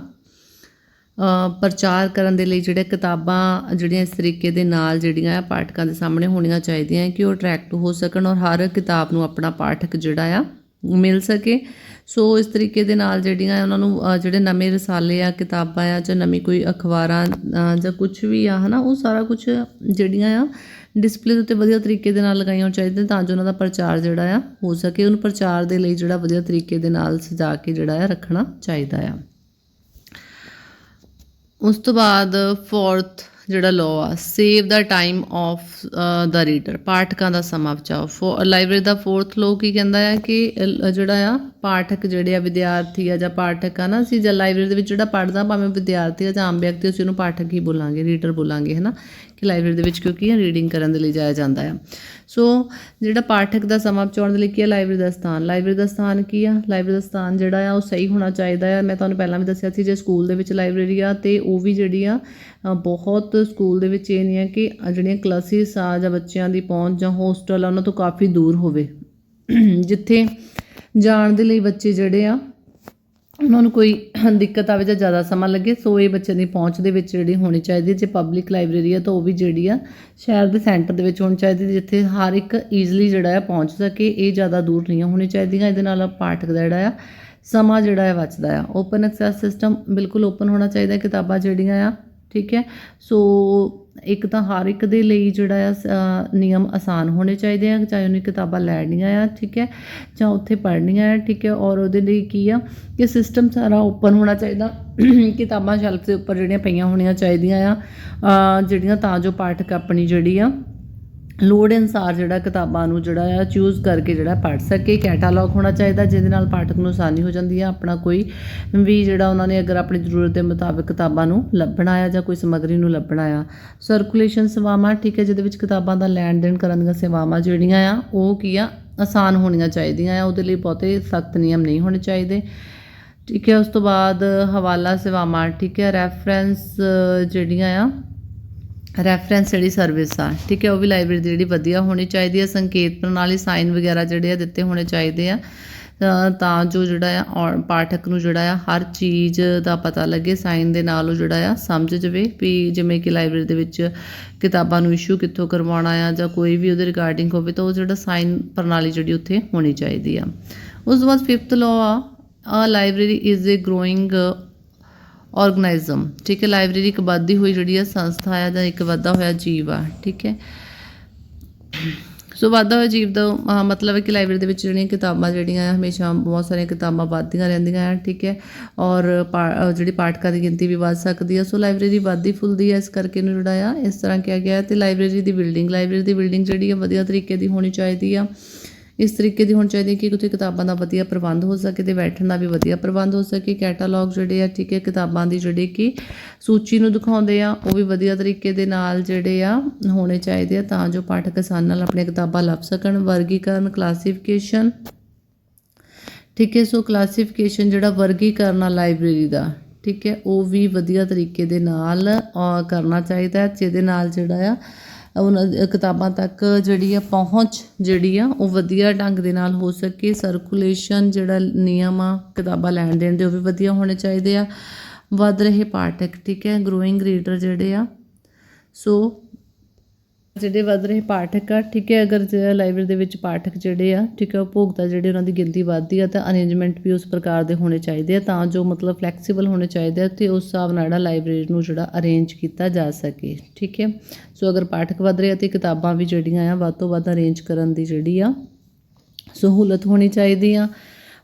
ਪ੍ਰਚਾਰ ਕਰਨ ਦੇ ਲਈ ਜਿਹੜੇ ਕਿਤਾਬਾਂ ਜਿਹੜੀਆਂ ਇਸ ਤਰੀਕੇ ਦੇ ਨਾਲ ਜਿਹੜੀਆਂ ਆ ਪਾਠਕਾਂ ਦੇ ਸਾਹਮਣੇ ਹੋਣੀਆਂ ਚਾਹੀਦੀਆਂ ਕਿ ਉਹ ਅਟਰੈਕਟ ਹੋ ਸਕਣ ਔਰ ਹਰ ਕਿਤਾਬ ਨੂੰ ਆਪਣਾ ਪਾਠਕ ਜਿਹੜਾ ਆ ਮਿਲ ਸਕੇ। ਸੋ ਇਸ ਤਰੀਕੇ ਦੇ ਨਾਲ ਜਿਹੜੀਆਂ ਉਹਨਾਂ ਨੂੰ ਜਿਹੜੇ ਨਵੇਂ ਰਸਾਲੇ ਆ, ਕਿਤਾਬਾਂ ਆ ਜਾਂ ਨਵੀਂ ਕੋਈ ਅਖਬਾਰਾਂ ਜਾਂ ਕੁਝ ਵੀ ਆ, ਹਨਾ, ਉਹ ਸਾਰਾ ਕੁਝ ਜਿਹੜੀਆਂ ਆ ਡਿਸਪਲੇ ਦੇ ਉੱਤੇ ਵਧੀਆ ਤਰੀਕੇ ਦੇ ਨਾਲ ਲਗਾਈਆਂ ਹੋਣ ਚਾਹੀਦੀਆਂ ਤਾਂ ਜੋ ਉਹਨਾਂ ਦਾ ਪ੍ਰਚਾਰ ਜਿਹੜਾ ਆ ਹੋ ਸਕੇ, ਉਹਨੂੰ ਪ੍ਰਚਾਰ ਦੇ ਲਈ ਜਿਹੜਾ ਵਧੀਆ ਤਰੀਕੇ ਦੇ ਨਾਲ ਸਜਾ ਕੇ ਜਿਹੜਾ ਆ ਰੱਖਣਾ ਚਾਹੀਦਾ ਆ। ਉਸ ਤੋਂ ਬਾਅਦ ਫੋਰਥ ਜਿਹੜਾ ਲਾਅ ਆ save the time of the reader ਪਾਠਕਾਂ ਦਾ ਸਮਾਂ ਬਚਾਓ। ਲਾਇਬ੍ਰੇਰੀ ਦਾ ਫੋਰਥ ਲਾਅ ਕੀ ਕਹਿੰਦਾ ਹੈ ਕਿ ਜਿਹੜਾ ਆ, ਪਾਠਕ ਜਿਹੜੇ ਆ, ਵਿਦਿਆਰਥੀ ਆ ਜਾਂ ਪਾਠਕ ਆ ਨਾ, ਅਸੀਂ ਜਾਂ ਲਾਇਬ੍ਰੇਰੀ ਦੇ ਵਿੱਚ ਜਿਹੜਾ ਪੜ੍ਹਦਾ, ਭਾਵੇਂ ਵਿਦਿਆਰਥੀ ਆ ਜਾਂ ਆਮ ਵਿਅਕਤੀ, ਅਸੀਂ ਉਹਨੂੰ ਪਾਠਕ ਹੀ ਬੋਲਾਂਗੇ ਰੀਡਰ ਬੋਲਾਂਗੇ ਹੈ ਨਾ ਕਿ ਲਾਇਬ੍ਰੇਰੀ ਦੇ ਵਿੱਚ ਕਿਉਂਕਿ ਰੀਡਿੰਗ ਕਰਨ ਦੇ ਲਈ ਜਾਇਆ ਜਾਂਦਾ ਆ। ਸੋ ਜਿਹੜਾ ਪਾਠਕ ਦਾ ਸਮਾਂ ਬਚਾਉਣ ਦੇ ਲਈ ਕੀ ਹੈ ਲਾਇਬ੍ਰੇਰੀ ਦਾ ਸਥਾਨ। ਲਾਇਬ੍ਰੇਰੀ ਦਾ ਸਥਾਨ ਕੀ ਆ? ਲਾਇਬ੍ਰੇਰੀ ਦਾ ਸਥਾਨ ਜਿਹੜਾ ਆ, ਉਹ ਸਹੀ ਹੋਣਾ ਚਾਹੀਦਾ ਆ। ਮੈਂ ਤੁਹਾਨੂੰ ਪਹਿਲਾਂ ਵੀ ਦੱਸਿਆ ਸੀ, ਜੇ ਸਕੂਲ ਦੇ ਵਿੱਚ ਲਾਇਬ੍ਰੇਰੀ ਆ, ਤੇ ਉਹ ਵੀ ਜਿਹੜੀ ਆ ਬਹੁਤ ਸਕੂਲ ਦੇ ਵਿੱਚ ਇਹ ਨਹੀਂ ਆ ਕਿ ਜਿਹੜੀਆਂ ਕਲਾਸਿਸ ਆ ਜਾਂ ਬੱਚਿਆਂ ਦੀ ਪਹੁੰਚ ਜਾਂ ਹੋਸਟਲ ਆ, ਉਹਨਾਂ ਤੋਂ ਕਾਫੀ ਦੂਰ ਹੋਵੇ। ਜਿੱਥੇ ਜਾਣ ਦੇ ਲਈ ਬੱਚੇ ਜਿਹੜੇ ਆ ਉਹਨਾਂ ਨੂੰ ਕੋਈ ਦਿੱਕਤ ਆਵੇ ਜਾਂ ਜ਼ਿਆਦਾ ਸਮਾਂ ਲੱਗੇ, ਸੋ ਇਹ ਬੱਚਿਆਂ ਦੀ ਪਹੁੰਚ ਦੇ ਵਿੱਚ ਜਿਹੜੀ ਹੋਣੀ ਚਾਹੀਦੀ ਹੈ, ਜੇ ਪਬਲਿਕ ਲਾਇਬ੍ਰੇਰੀ ਆ ਤਾਂ ਉਹ ਵੀ ਜਿਹੜੀ ਆ ਸ਼ਹਿਰ ਦੇ ਸੈਂਟਰ ਦੇ ਵਿੱਚ ਹੋਣੀ ਚਾਹੀਦੀ ਜਿੱਥੇ ਹਰ ਇੱਕ ਈਜ਼ਲੀ ਜਿਹੜਾ ਆ ਪਹੁੰਚ ਸਕੇ, ਇਹ ਜ਼ਿਆਦਾ ਦੂਰ ਨਹੀਂ ਹੋਣੀ ਚਾਹੀਦੀਆਂ। ਇਹਦੇ ਨਾਲ ਪਾਠਕ ਦਾ ਜਿਹੜਾ ਆ ਸਮਾਂ ਜਿਹੜਾ ਹੈ ਬਚਦਾ ਆ। ਓਪਨ ਐਕਸੈਸ ਸਿਸਟਮ ਬਿਲਕੁਲ ਓਪਨ ਹੋਣਾ ਚਾਹੀਦਾ ਕਿਤਾਬਾਂ ਜਿਹੜੀਆਂ ਆ ਠੀਕ ਹੈ? ਸੋ ਇੱਕ ਤਾਂ ਹਰ ਇੱਕ ਦੇ ਲਈ ਜਿਹੜਾ ਆ ਸ- ਨਿਯਮ ਆਸਾਨ ਹੋਣੇ ਚਾਹੀਦੇ ਆ, ਚਾਹੇ ਉਹਨੇ ਕਿਤਾਬਾਂ ਲੈਣੀਆਂ ਆ, ਠੀਕ ਹੈ? ਜਾਂ ਉੱਥੇ ਪੜ੍ਹਨੀਆਂ ਆ, ਠੀਕ ਹੈ? ਔਰ ਉਹਦੇ ਲਈ ਕੀ ਆ ਕਿ ਸਿਸਟਮ ਸਾਰਾ ਓਪਨ ਹੋਣਾ ਚਾਹੀਦਾ। ਕਿਤਾਬਾਂ ਸ਼ੈਲਫ ਦੇ ਉੱਪਰ ਜਿਹੜੀਆਂ ਪਈਆਂ ਹੋਣੀਆਂ ਚਾਹੀਦੀਆਂ ਆ ਜਿਹੜੀਆਂ ਤਾਂ ਜੋ ਪਾਠਕ ਆਪਣੀ ਜਿਹੜੀ ਆ ਲੋੜ ਅਨਸਾਰ ਜਿਹੜਾ ਕਿਤਾਬਾਂ ਨੂੰ ਜਿਹੜਾ ਆ ਚੂਜ਼ ਕਰਕੇ ਜਿਹੜਾ ਪੜ੍ਹ ਸਕੇ ਕੈਟਾਲੌਗ ਹੋਣਾ ਚਾਹੀਦਾ, ਜਿਹਦੇ ਨਾਲ ਪਾਠਕ ਨੂੰ ਆਸਾਨੀ ਹੋ ਜਾਂਦੀ ਹੈ ਆਪਣਾ ਕੋਈ ਵੀ ਜਿਹੜਾ ਉਹਨਾਂ ਨੇ ਅਗਰ ਆਪਣੀ ਜ਼ਰੂਰਤ ਦੇ ਮੁਤਾਬਿਕ ਕਿਤਾਬਾਂ ਨੂੰ ਲੱਭਣਾ ਆ ਜਾਂ ਕੋਈ ਸਮੱਗਰੀ ਨੂੰ ਲੱਭਣਾ ਆ। ਸਰਕੂਲੇਸ਼ਨ ਸੇਵਾਵਾਂ, ਠੀਕ ਹੈ, ਜਿਹਦੇ ਵਿੱਚ ਕਿਤਾਬਾਂ ਦਾ ਲੈਣ ਦੇਣ ਕਰਨ ਦੀਆਂ ਸੇਵਾਵਾਂ ਜਿਹੜੀਆਂ ਆ, ਉਹ ਕੀ ਆ, ਆਸਾਨ ਹੋਣੀਆਂ ਚਾਹੀਦੀਆਂ ਆ, ਉਹਦੇ ਲਈ ਬਹੁਤੇ ਸਖਤ ਨਿਯਮ ਨਹੀਂ ਹੋਣੇ ਚਾਹੀਦੇ। ਠੀਕ ਹੈ, ਉਸ ਤੋਂ ਬਾਅਦ ਹਵਾਲਾ ਸੇਵਾਵਾਂ, ਠੀਕ ਹੈ ਰੈਫਰੈਂਸ ਜਿਹੜੀਆਂ ਆ ਰੈਫਰੈਂਸ ਜਿਹੜੀ ਸਰਵਿਸ ਆ, ਠੀਕ ਹੈ, ਉਹ ਵੀ ਲਾਇਬ੍ਰੇਰੀ ਦੀ ਜਿਹੜੀ ਵਧੀਆ ਹੋਣੀ ਚਾਹੀਦੀ ਹੈ, ਸੰਕੇਤ ਪ੍ਰਣਾਲੀ ਸਾਈਨ ਵਗੈਰਾ ਜਿਹੜੇ ਆ ਦਿੱਤੇ ਹੋਣੇ ਚਾਹੀਦੇ ਆ। ਤਾਂ- ਜੋ ਜਿਹੜਾ ਆ ਪਾਠਕ ਨੂੰ ਜਿਹੜਾ ਆ, ਹਰ ਚੀਜ਼ ਦਾ ਪਤਾ ਲੱਗੇ ਸਾਈਨ ਦੇ ਨਾਲ ਉਹ ਜਿਹੜਾ ਆ, ਸਮਝ ਜਾਵੇ ਵੀ ਜਿਵੇਂ ਕਿ ਲਾਇਬ੍ਰੇਰੀ ਦੇ ਵਿੱਚ ਕਿਤਾਬਾਂ ਨੂੰ ਇਸ਼ੂ ਕਿੱਥੋਂ ਕਰਵਾਉਣਾ ਆ ਜਾਂ ਕੋਈ ਵੀ ਉਹਦੇ ਰਿਗਾਰਡਿੰਗ ਹੋਵੇ, ਤਾਂ ਉਹ ਜਿਹੜਾ ਸਾਈਨ ਪ੍ਰਣਾਲੀ ਜਿਹੜੀ ਉੱਥੇ ਹੋਣੀ ਚਾਹੀਦੀ ਆ। ਉਸ ਤੋਂ ਬਾਅਦ ਫਿਫਥ ਲਾਅ ਆ ਆ library is a growing organism ਠੀਕ ਹੈ, ਲਾਇਬ੍ਰੇਰੀ ਇੱਕ ਵੱਧਦੀ ਹੋਈ ਜਿਹੜੀ ਆ ਸੰਸਥਾ ਆ ਜਾਂ ਇੱਕ ਵੱਧਦਾ ਹੋਇਆ ਜੀਵ ਆ, ਠੀਕ ਹੈ। ਸੋ ਵੱਧਦਾ ਹੋਇਆ ਜੀਵ ਦਾ ਮਤਲਬ ਹੈ ਕਿ ਲਾਇਬ੍ਰੇਰੀ ਦੇ ਵਿੱਚ ਜਿਹੜੀਆਂ ਕਿਤਾਬਾਂ ਜਿਹੜੀਆਂ ਹਮੇਸ਼ਾ ਬਹੁਤ ਸਾਰੀਆਂ ਕਿਤਾਬਾਂ ਵੱਧਦੀਆਂ ਰਹਿੰਦੀਆਂ ਆ, ਠੀਕ ਹੈ, ਔਰ ਪਾ- ਜਿਹੜੀ ਪਾਠਕਾਂ ਦੀ ਗਿਣਤੀ ਵੀ ਵੱਧ ਸਕਦੀ ਹੈ ਸੋ ਲਾਇਬ੍ਰੇਰੀ ਵੱਧਦੀ ਫੁੱਲਦੀ ਹੈ ਇਸ ਕਰਕੇ ਇਹਨੂੰ ਜਿਹੜਾ ਆ, ਇਸ ਤਰ੍ਹਾਂ ਕਿਹਾ ਗਿਆ ਹੈ, ਤੇ ਲਾਇਬ੍ਰੇਰੀ ਦੀ ਬਿਲਡਿੰਗ, ਲਾਇਬ੍ਰੇਰੀ ਦੀ ਬਿਲਡਿੰਗ ਜਿਹੜੀ ਆ ਵਧੀਆ ਤਰੀਕੇ ਦੀ ਹੋਣੀ ਚਾਹੀਦੀ ਆ। ਇਸ ਤਰੀਕੇ ਦੀ ਹੋਣੀ ਚਾਹੀਦੀ ਹੈ ਕਿ ਕਿਤੇ ਕਿਤਾਬਾਂ ਦਾ ਵਧੀਆ ਪ੍ਰਬੰਧ ਹੋ ਸਕੇ ਤੇ ਬੈਠਣ ਦਾ ਵੀ ਵਧੀਆ ਪ੍ਰਬੰਧ ਹੋ ਸਕੇ। ਕੈਟਾਲੌਗ ਜਿਹੜੇ ਆ, ਠੀਕ ਹੈ, ਕਿਤਾਬਾਂ ਦੀ ਜਿਹੜੀ ਕਿ ਸੂਚੀ ਨੂੰ ਦਿਖਾਉਂਦੇ ਆ, ਉਹ ਵੀ ਵਧੀਆ ਤਰੀਕੇ ਦੇ ਨਾਲ ਜਿਹੜੇ ਆ ਹੋਣੇ ਚਾਹੀਦੇ ਆ ਤਾਂ ਜੋ ਪਾਠਕ ਆਸਾਨੀ ਨਾਲ ਆਪਣੀਆਂ ਕਿਤਾਬਾਂ ਲੱਭ ਸਕਣ। ਵਰਗੀਕਰਨ ਕਲਾਸੀਫਿਕੇਸ਼ਨ ਠੀਕ ਹੈ, ਸੋ ਕਲਾਸੀਫਿਕੇਸ਼ਨ ਜਿਹੜਾ ਵਰਗੀਕਰਨ ਆ ਲਾਇਬ੍ਰੇਰੀ ਦਾ, ਠੀਕ ਹੈ, ਉਹ ਵੀ ਵਧੀਆ ਤਰੀਕੇ ਦੇ ਨਾਲ ਕਰਨਾ ਚਾਹੀਦਾ ਜਿਹਦੇ ਨਾਲ ਜਿਹੜਾ ਆ ਉਹਨਾਂ ਕਿਤਾਬਾਂ ਤੱਕ ਜਿਹੜੀ ਆ ਪਹੁੰਚ ਜਿਹੜੀ ਆ, ਉਹ ਵਧੀਆ ਢੰਗ ਦੇ ਨਾਲ ਹੋ ਸਕੇ। ਸਰਕੂਲੇਸ਼ਨ ਜਿਹੜਾ ਨਿਯਮ ਆ, ਕਿਤਾਬਾਂ ਲੈਣ ਦੇਣ ਦੇ, ਉਹ ਵੀ ਵਧੀਆ ਹੋਣੇ ਚਾਹੀਦੇ ਆ। ਵੱਧ ਰਹੇ ਪਾਠਕ, ਠੀਕ ਹੈ? ਗਰੋਇੰਗ ਰੀਡਰ ਜਿਹੜੇ ਆ। ਸੋ ਜਿਹੜੇ ਵੱਧ ਰਹੇ ਪਾਠਕ ਆ, ਠੀਕ ਹੈ, ਅਗਰ ਲਾਇਬ੍ਰੇਰੀ ਦੇ ਵਿੱਚ ਪਾਠਕ ਜਿਹੜੇ ਆ, ਠੀਕ ਹੈ ਉਪਭੋਗਤਾ ਜਿਹੜੇ ਉਹਨਾਂ ਦੀ ਗਿਣਤੀ ਵੱਧਦੀ ਆ, ਤਾਂ ਅਰੇਂਜਮੈਂਟ ਵੀ ਉਸ ਪ੍ਰਕਾਰ ਦੇ ਹੋਣੇ ਚਾਹੀਦੇ ਆ, ਤਾਂ ਜੋ ਮਤਲਬ ਫਲੈਕਸੀਬਲ ਹੋਣੇ ਚਾਹੀਦੇ ਆ ਤੇ ਉਸ ਹਿਸਾਬ ਨਾਲ ਜਿਹੜਾ ਲਾਇਬ੍ਰੇਰੀ ਨੂੰ ਜਿਹੜਾ ਅਰੇਂਜ ਕੀਤਾ ਜਾ ਸਕੇ, ਠੀਕ ਹੈ। ਸੋ ਅਗਰ ਪਾਠਕ ਵੱਧ ਰਹੇ ਆ ਤੇ ਕਿਤਾਬਾਂ ਵੀ ਜਿਹੜੀਆਂ ਆ, ਵੱਧ ਤੋਂ ਵੱਧ ਅਰੇਂਜ ਕਰਨ ਦੀ ਜਿਹੜੀ ਆ ਸਹੂਲਤ ਹੋਣੀ ਚਾਹੀਦੀ ਆ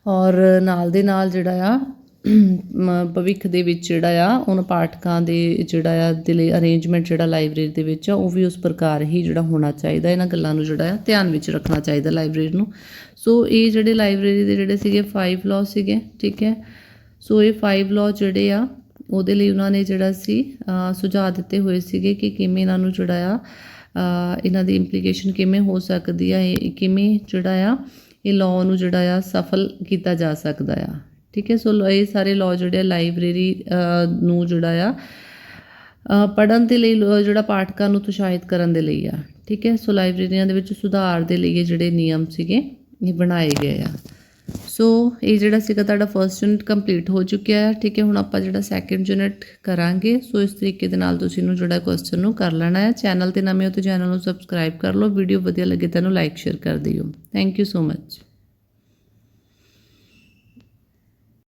ਔਰ ਨਾਲ ਦੇ ਨਾਲ ਜਿਹੜਾ ਆ ਭਵਿੱਖ ਦੇ ਵਿੱਚ ਜਿਹੜਾ ਆ, ਉਹਨਾਂ ਪਾਠਕਾਂ ਦੇ ਜਿਹੜਾ ਆ, ਦੇ ਲਈ ਅਰੇਂਜਮੈਂਟ ਜਿਹੜਾ ਲਾਇਬ੍ਰੇਰੀ ਦੇ ਵਿੱਚ ਆ, ਉਹ ਵੀ ਉਸ ਪ੍ਰਕਾਰ ਹੀ ਜਿਹੜਾ ਹੋਣਾ ਚਾਹੀਦਾ, ਇਹਨਾਂ ਗੱਲਾਂ ਨੂੰ ਜਿਹੜਾ ਆ, ਧਿਆਨ ਵਿੱਚ ਰੱਖਣਾ ਚਾਹੀਦਾ ਲਾਇਬ੍ਰੇਰੀ ਨੂੰ। ਸੋ ਇਹ ਜਿਹੜੇ ਲਾਇਬ੍ਰੇਰੀ ਦੇ ਜਿਹੜੇ ਸੀਗੇ ਫਾਈਵ ਲਾਅ ਸੀਗੇ, ਠੀਕ ਹੈ? ਸੋ ਇਹ ਫਾਈਵ ਲਾਅ ਜਿਹੜੇ ਆ, ਉਹਦੇ ਲਈ ਉਹਨਾਂ ਨੇ ਜਿਹੜਾ ਸੀ ਸੁਝਾਅ ਦਿੱਤੇ ਹੋਏ ਸੀਗੇ ਕਿ ਕਿਵੇਂ ਇਹਨਾਂ ਨੂੰ ਜਿਹੜਾ ਆ ਇਹਨਾਂ ਦੀ ਇੰਪਲੀਕੇਸ਼ਨ ਕਿਵੇਂ ਹੋ ਸਕਦੀ ਆ, ਇਹ ਕਿਵੇਂ ਜਿਹੜਾ ਆ, ਇਹ ਲਾਅ ਨੂੰ ਜਿਹੜਾ ਆ, ਸਫਲ ਕੀਤਾ ਜਾ ਸਕਦਾ ਆ। ਠੀਕ ਹੈ, ਸੋ ਲ- ਇਹ ਸਾਰੇ ਲਾਅ ਜਿਹੜੇ ਆ ਲਾਇਬ੍ਰੇਰੀ ਨੂੰ ਜਿਹੜਾ ਆ ਪੜਨ ਦੇ ਲਈ ਜਿਹੜਾ ਪਾਠਕਾਂ ਨੂੰ ਉਤਸ਼ਾਹਿਤ ਕਰਨ ਦੇ ਲਈ ਆ, ਠੀਕ ਹੈ। ਸੋ ਲਾਇਬ੍ਰੇਰੀਆਂ ਦੇ ਵਿੱਚ ਸੁਧਾਰ ਦੇ ਲਈ ਇਹ ਜਿਹੜੇ ਨਿਯਮ ਸੀਗੇ, ਇਹ ਬਣਾਏ ਗਏ ਆ। ਸੋ ਇਹ ਜਿਹੜਾ ਸੀਗਾ ਤੁਹਾਡਾ ਫਰਸਟ ਯੂਨਿਟ ਕੰਪਲੀਟ ਹੋ ਚੁੱਕਿਆ ਹੈ ਠੀਕ ਹੈ। ਹੁਣ ਆਪਾਂ ਜਿਹੜਾ ਸੈਕੰਡ ਯੂਨਿਟ ਕਰਾਂਗੇ, ਸੋ ਇਸ ਤਰੀਕੇ ਦੇ ਨਾਲ ਤੁਸੀਂ ਨੂੰ ਜਿਹੜਾ ਕੁਐਸਚਨ ਨੂੰ ਕਰ ਲੈਣਾ ਹੈ ਚੈਨਲ ਤੇ ਨਵੇਂ ਹੋ ਤਾਂ ਚੈਨਲ ਨੂੰ ਸਬਸਕ੍ਰਾਈਬ ਕਰ ਲਓ। ਵੀਡੀਓ ਵਧੀਆ ਲੱਗੇ ਤਾਂ ਇਹਨੂੰ ਲਾਈਕ ਸ਼ੇਅਰ ਕਰ ਦਿਓ। Thank you so much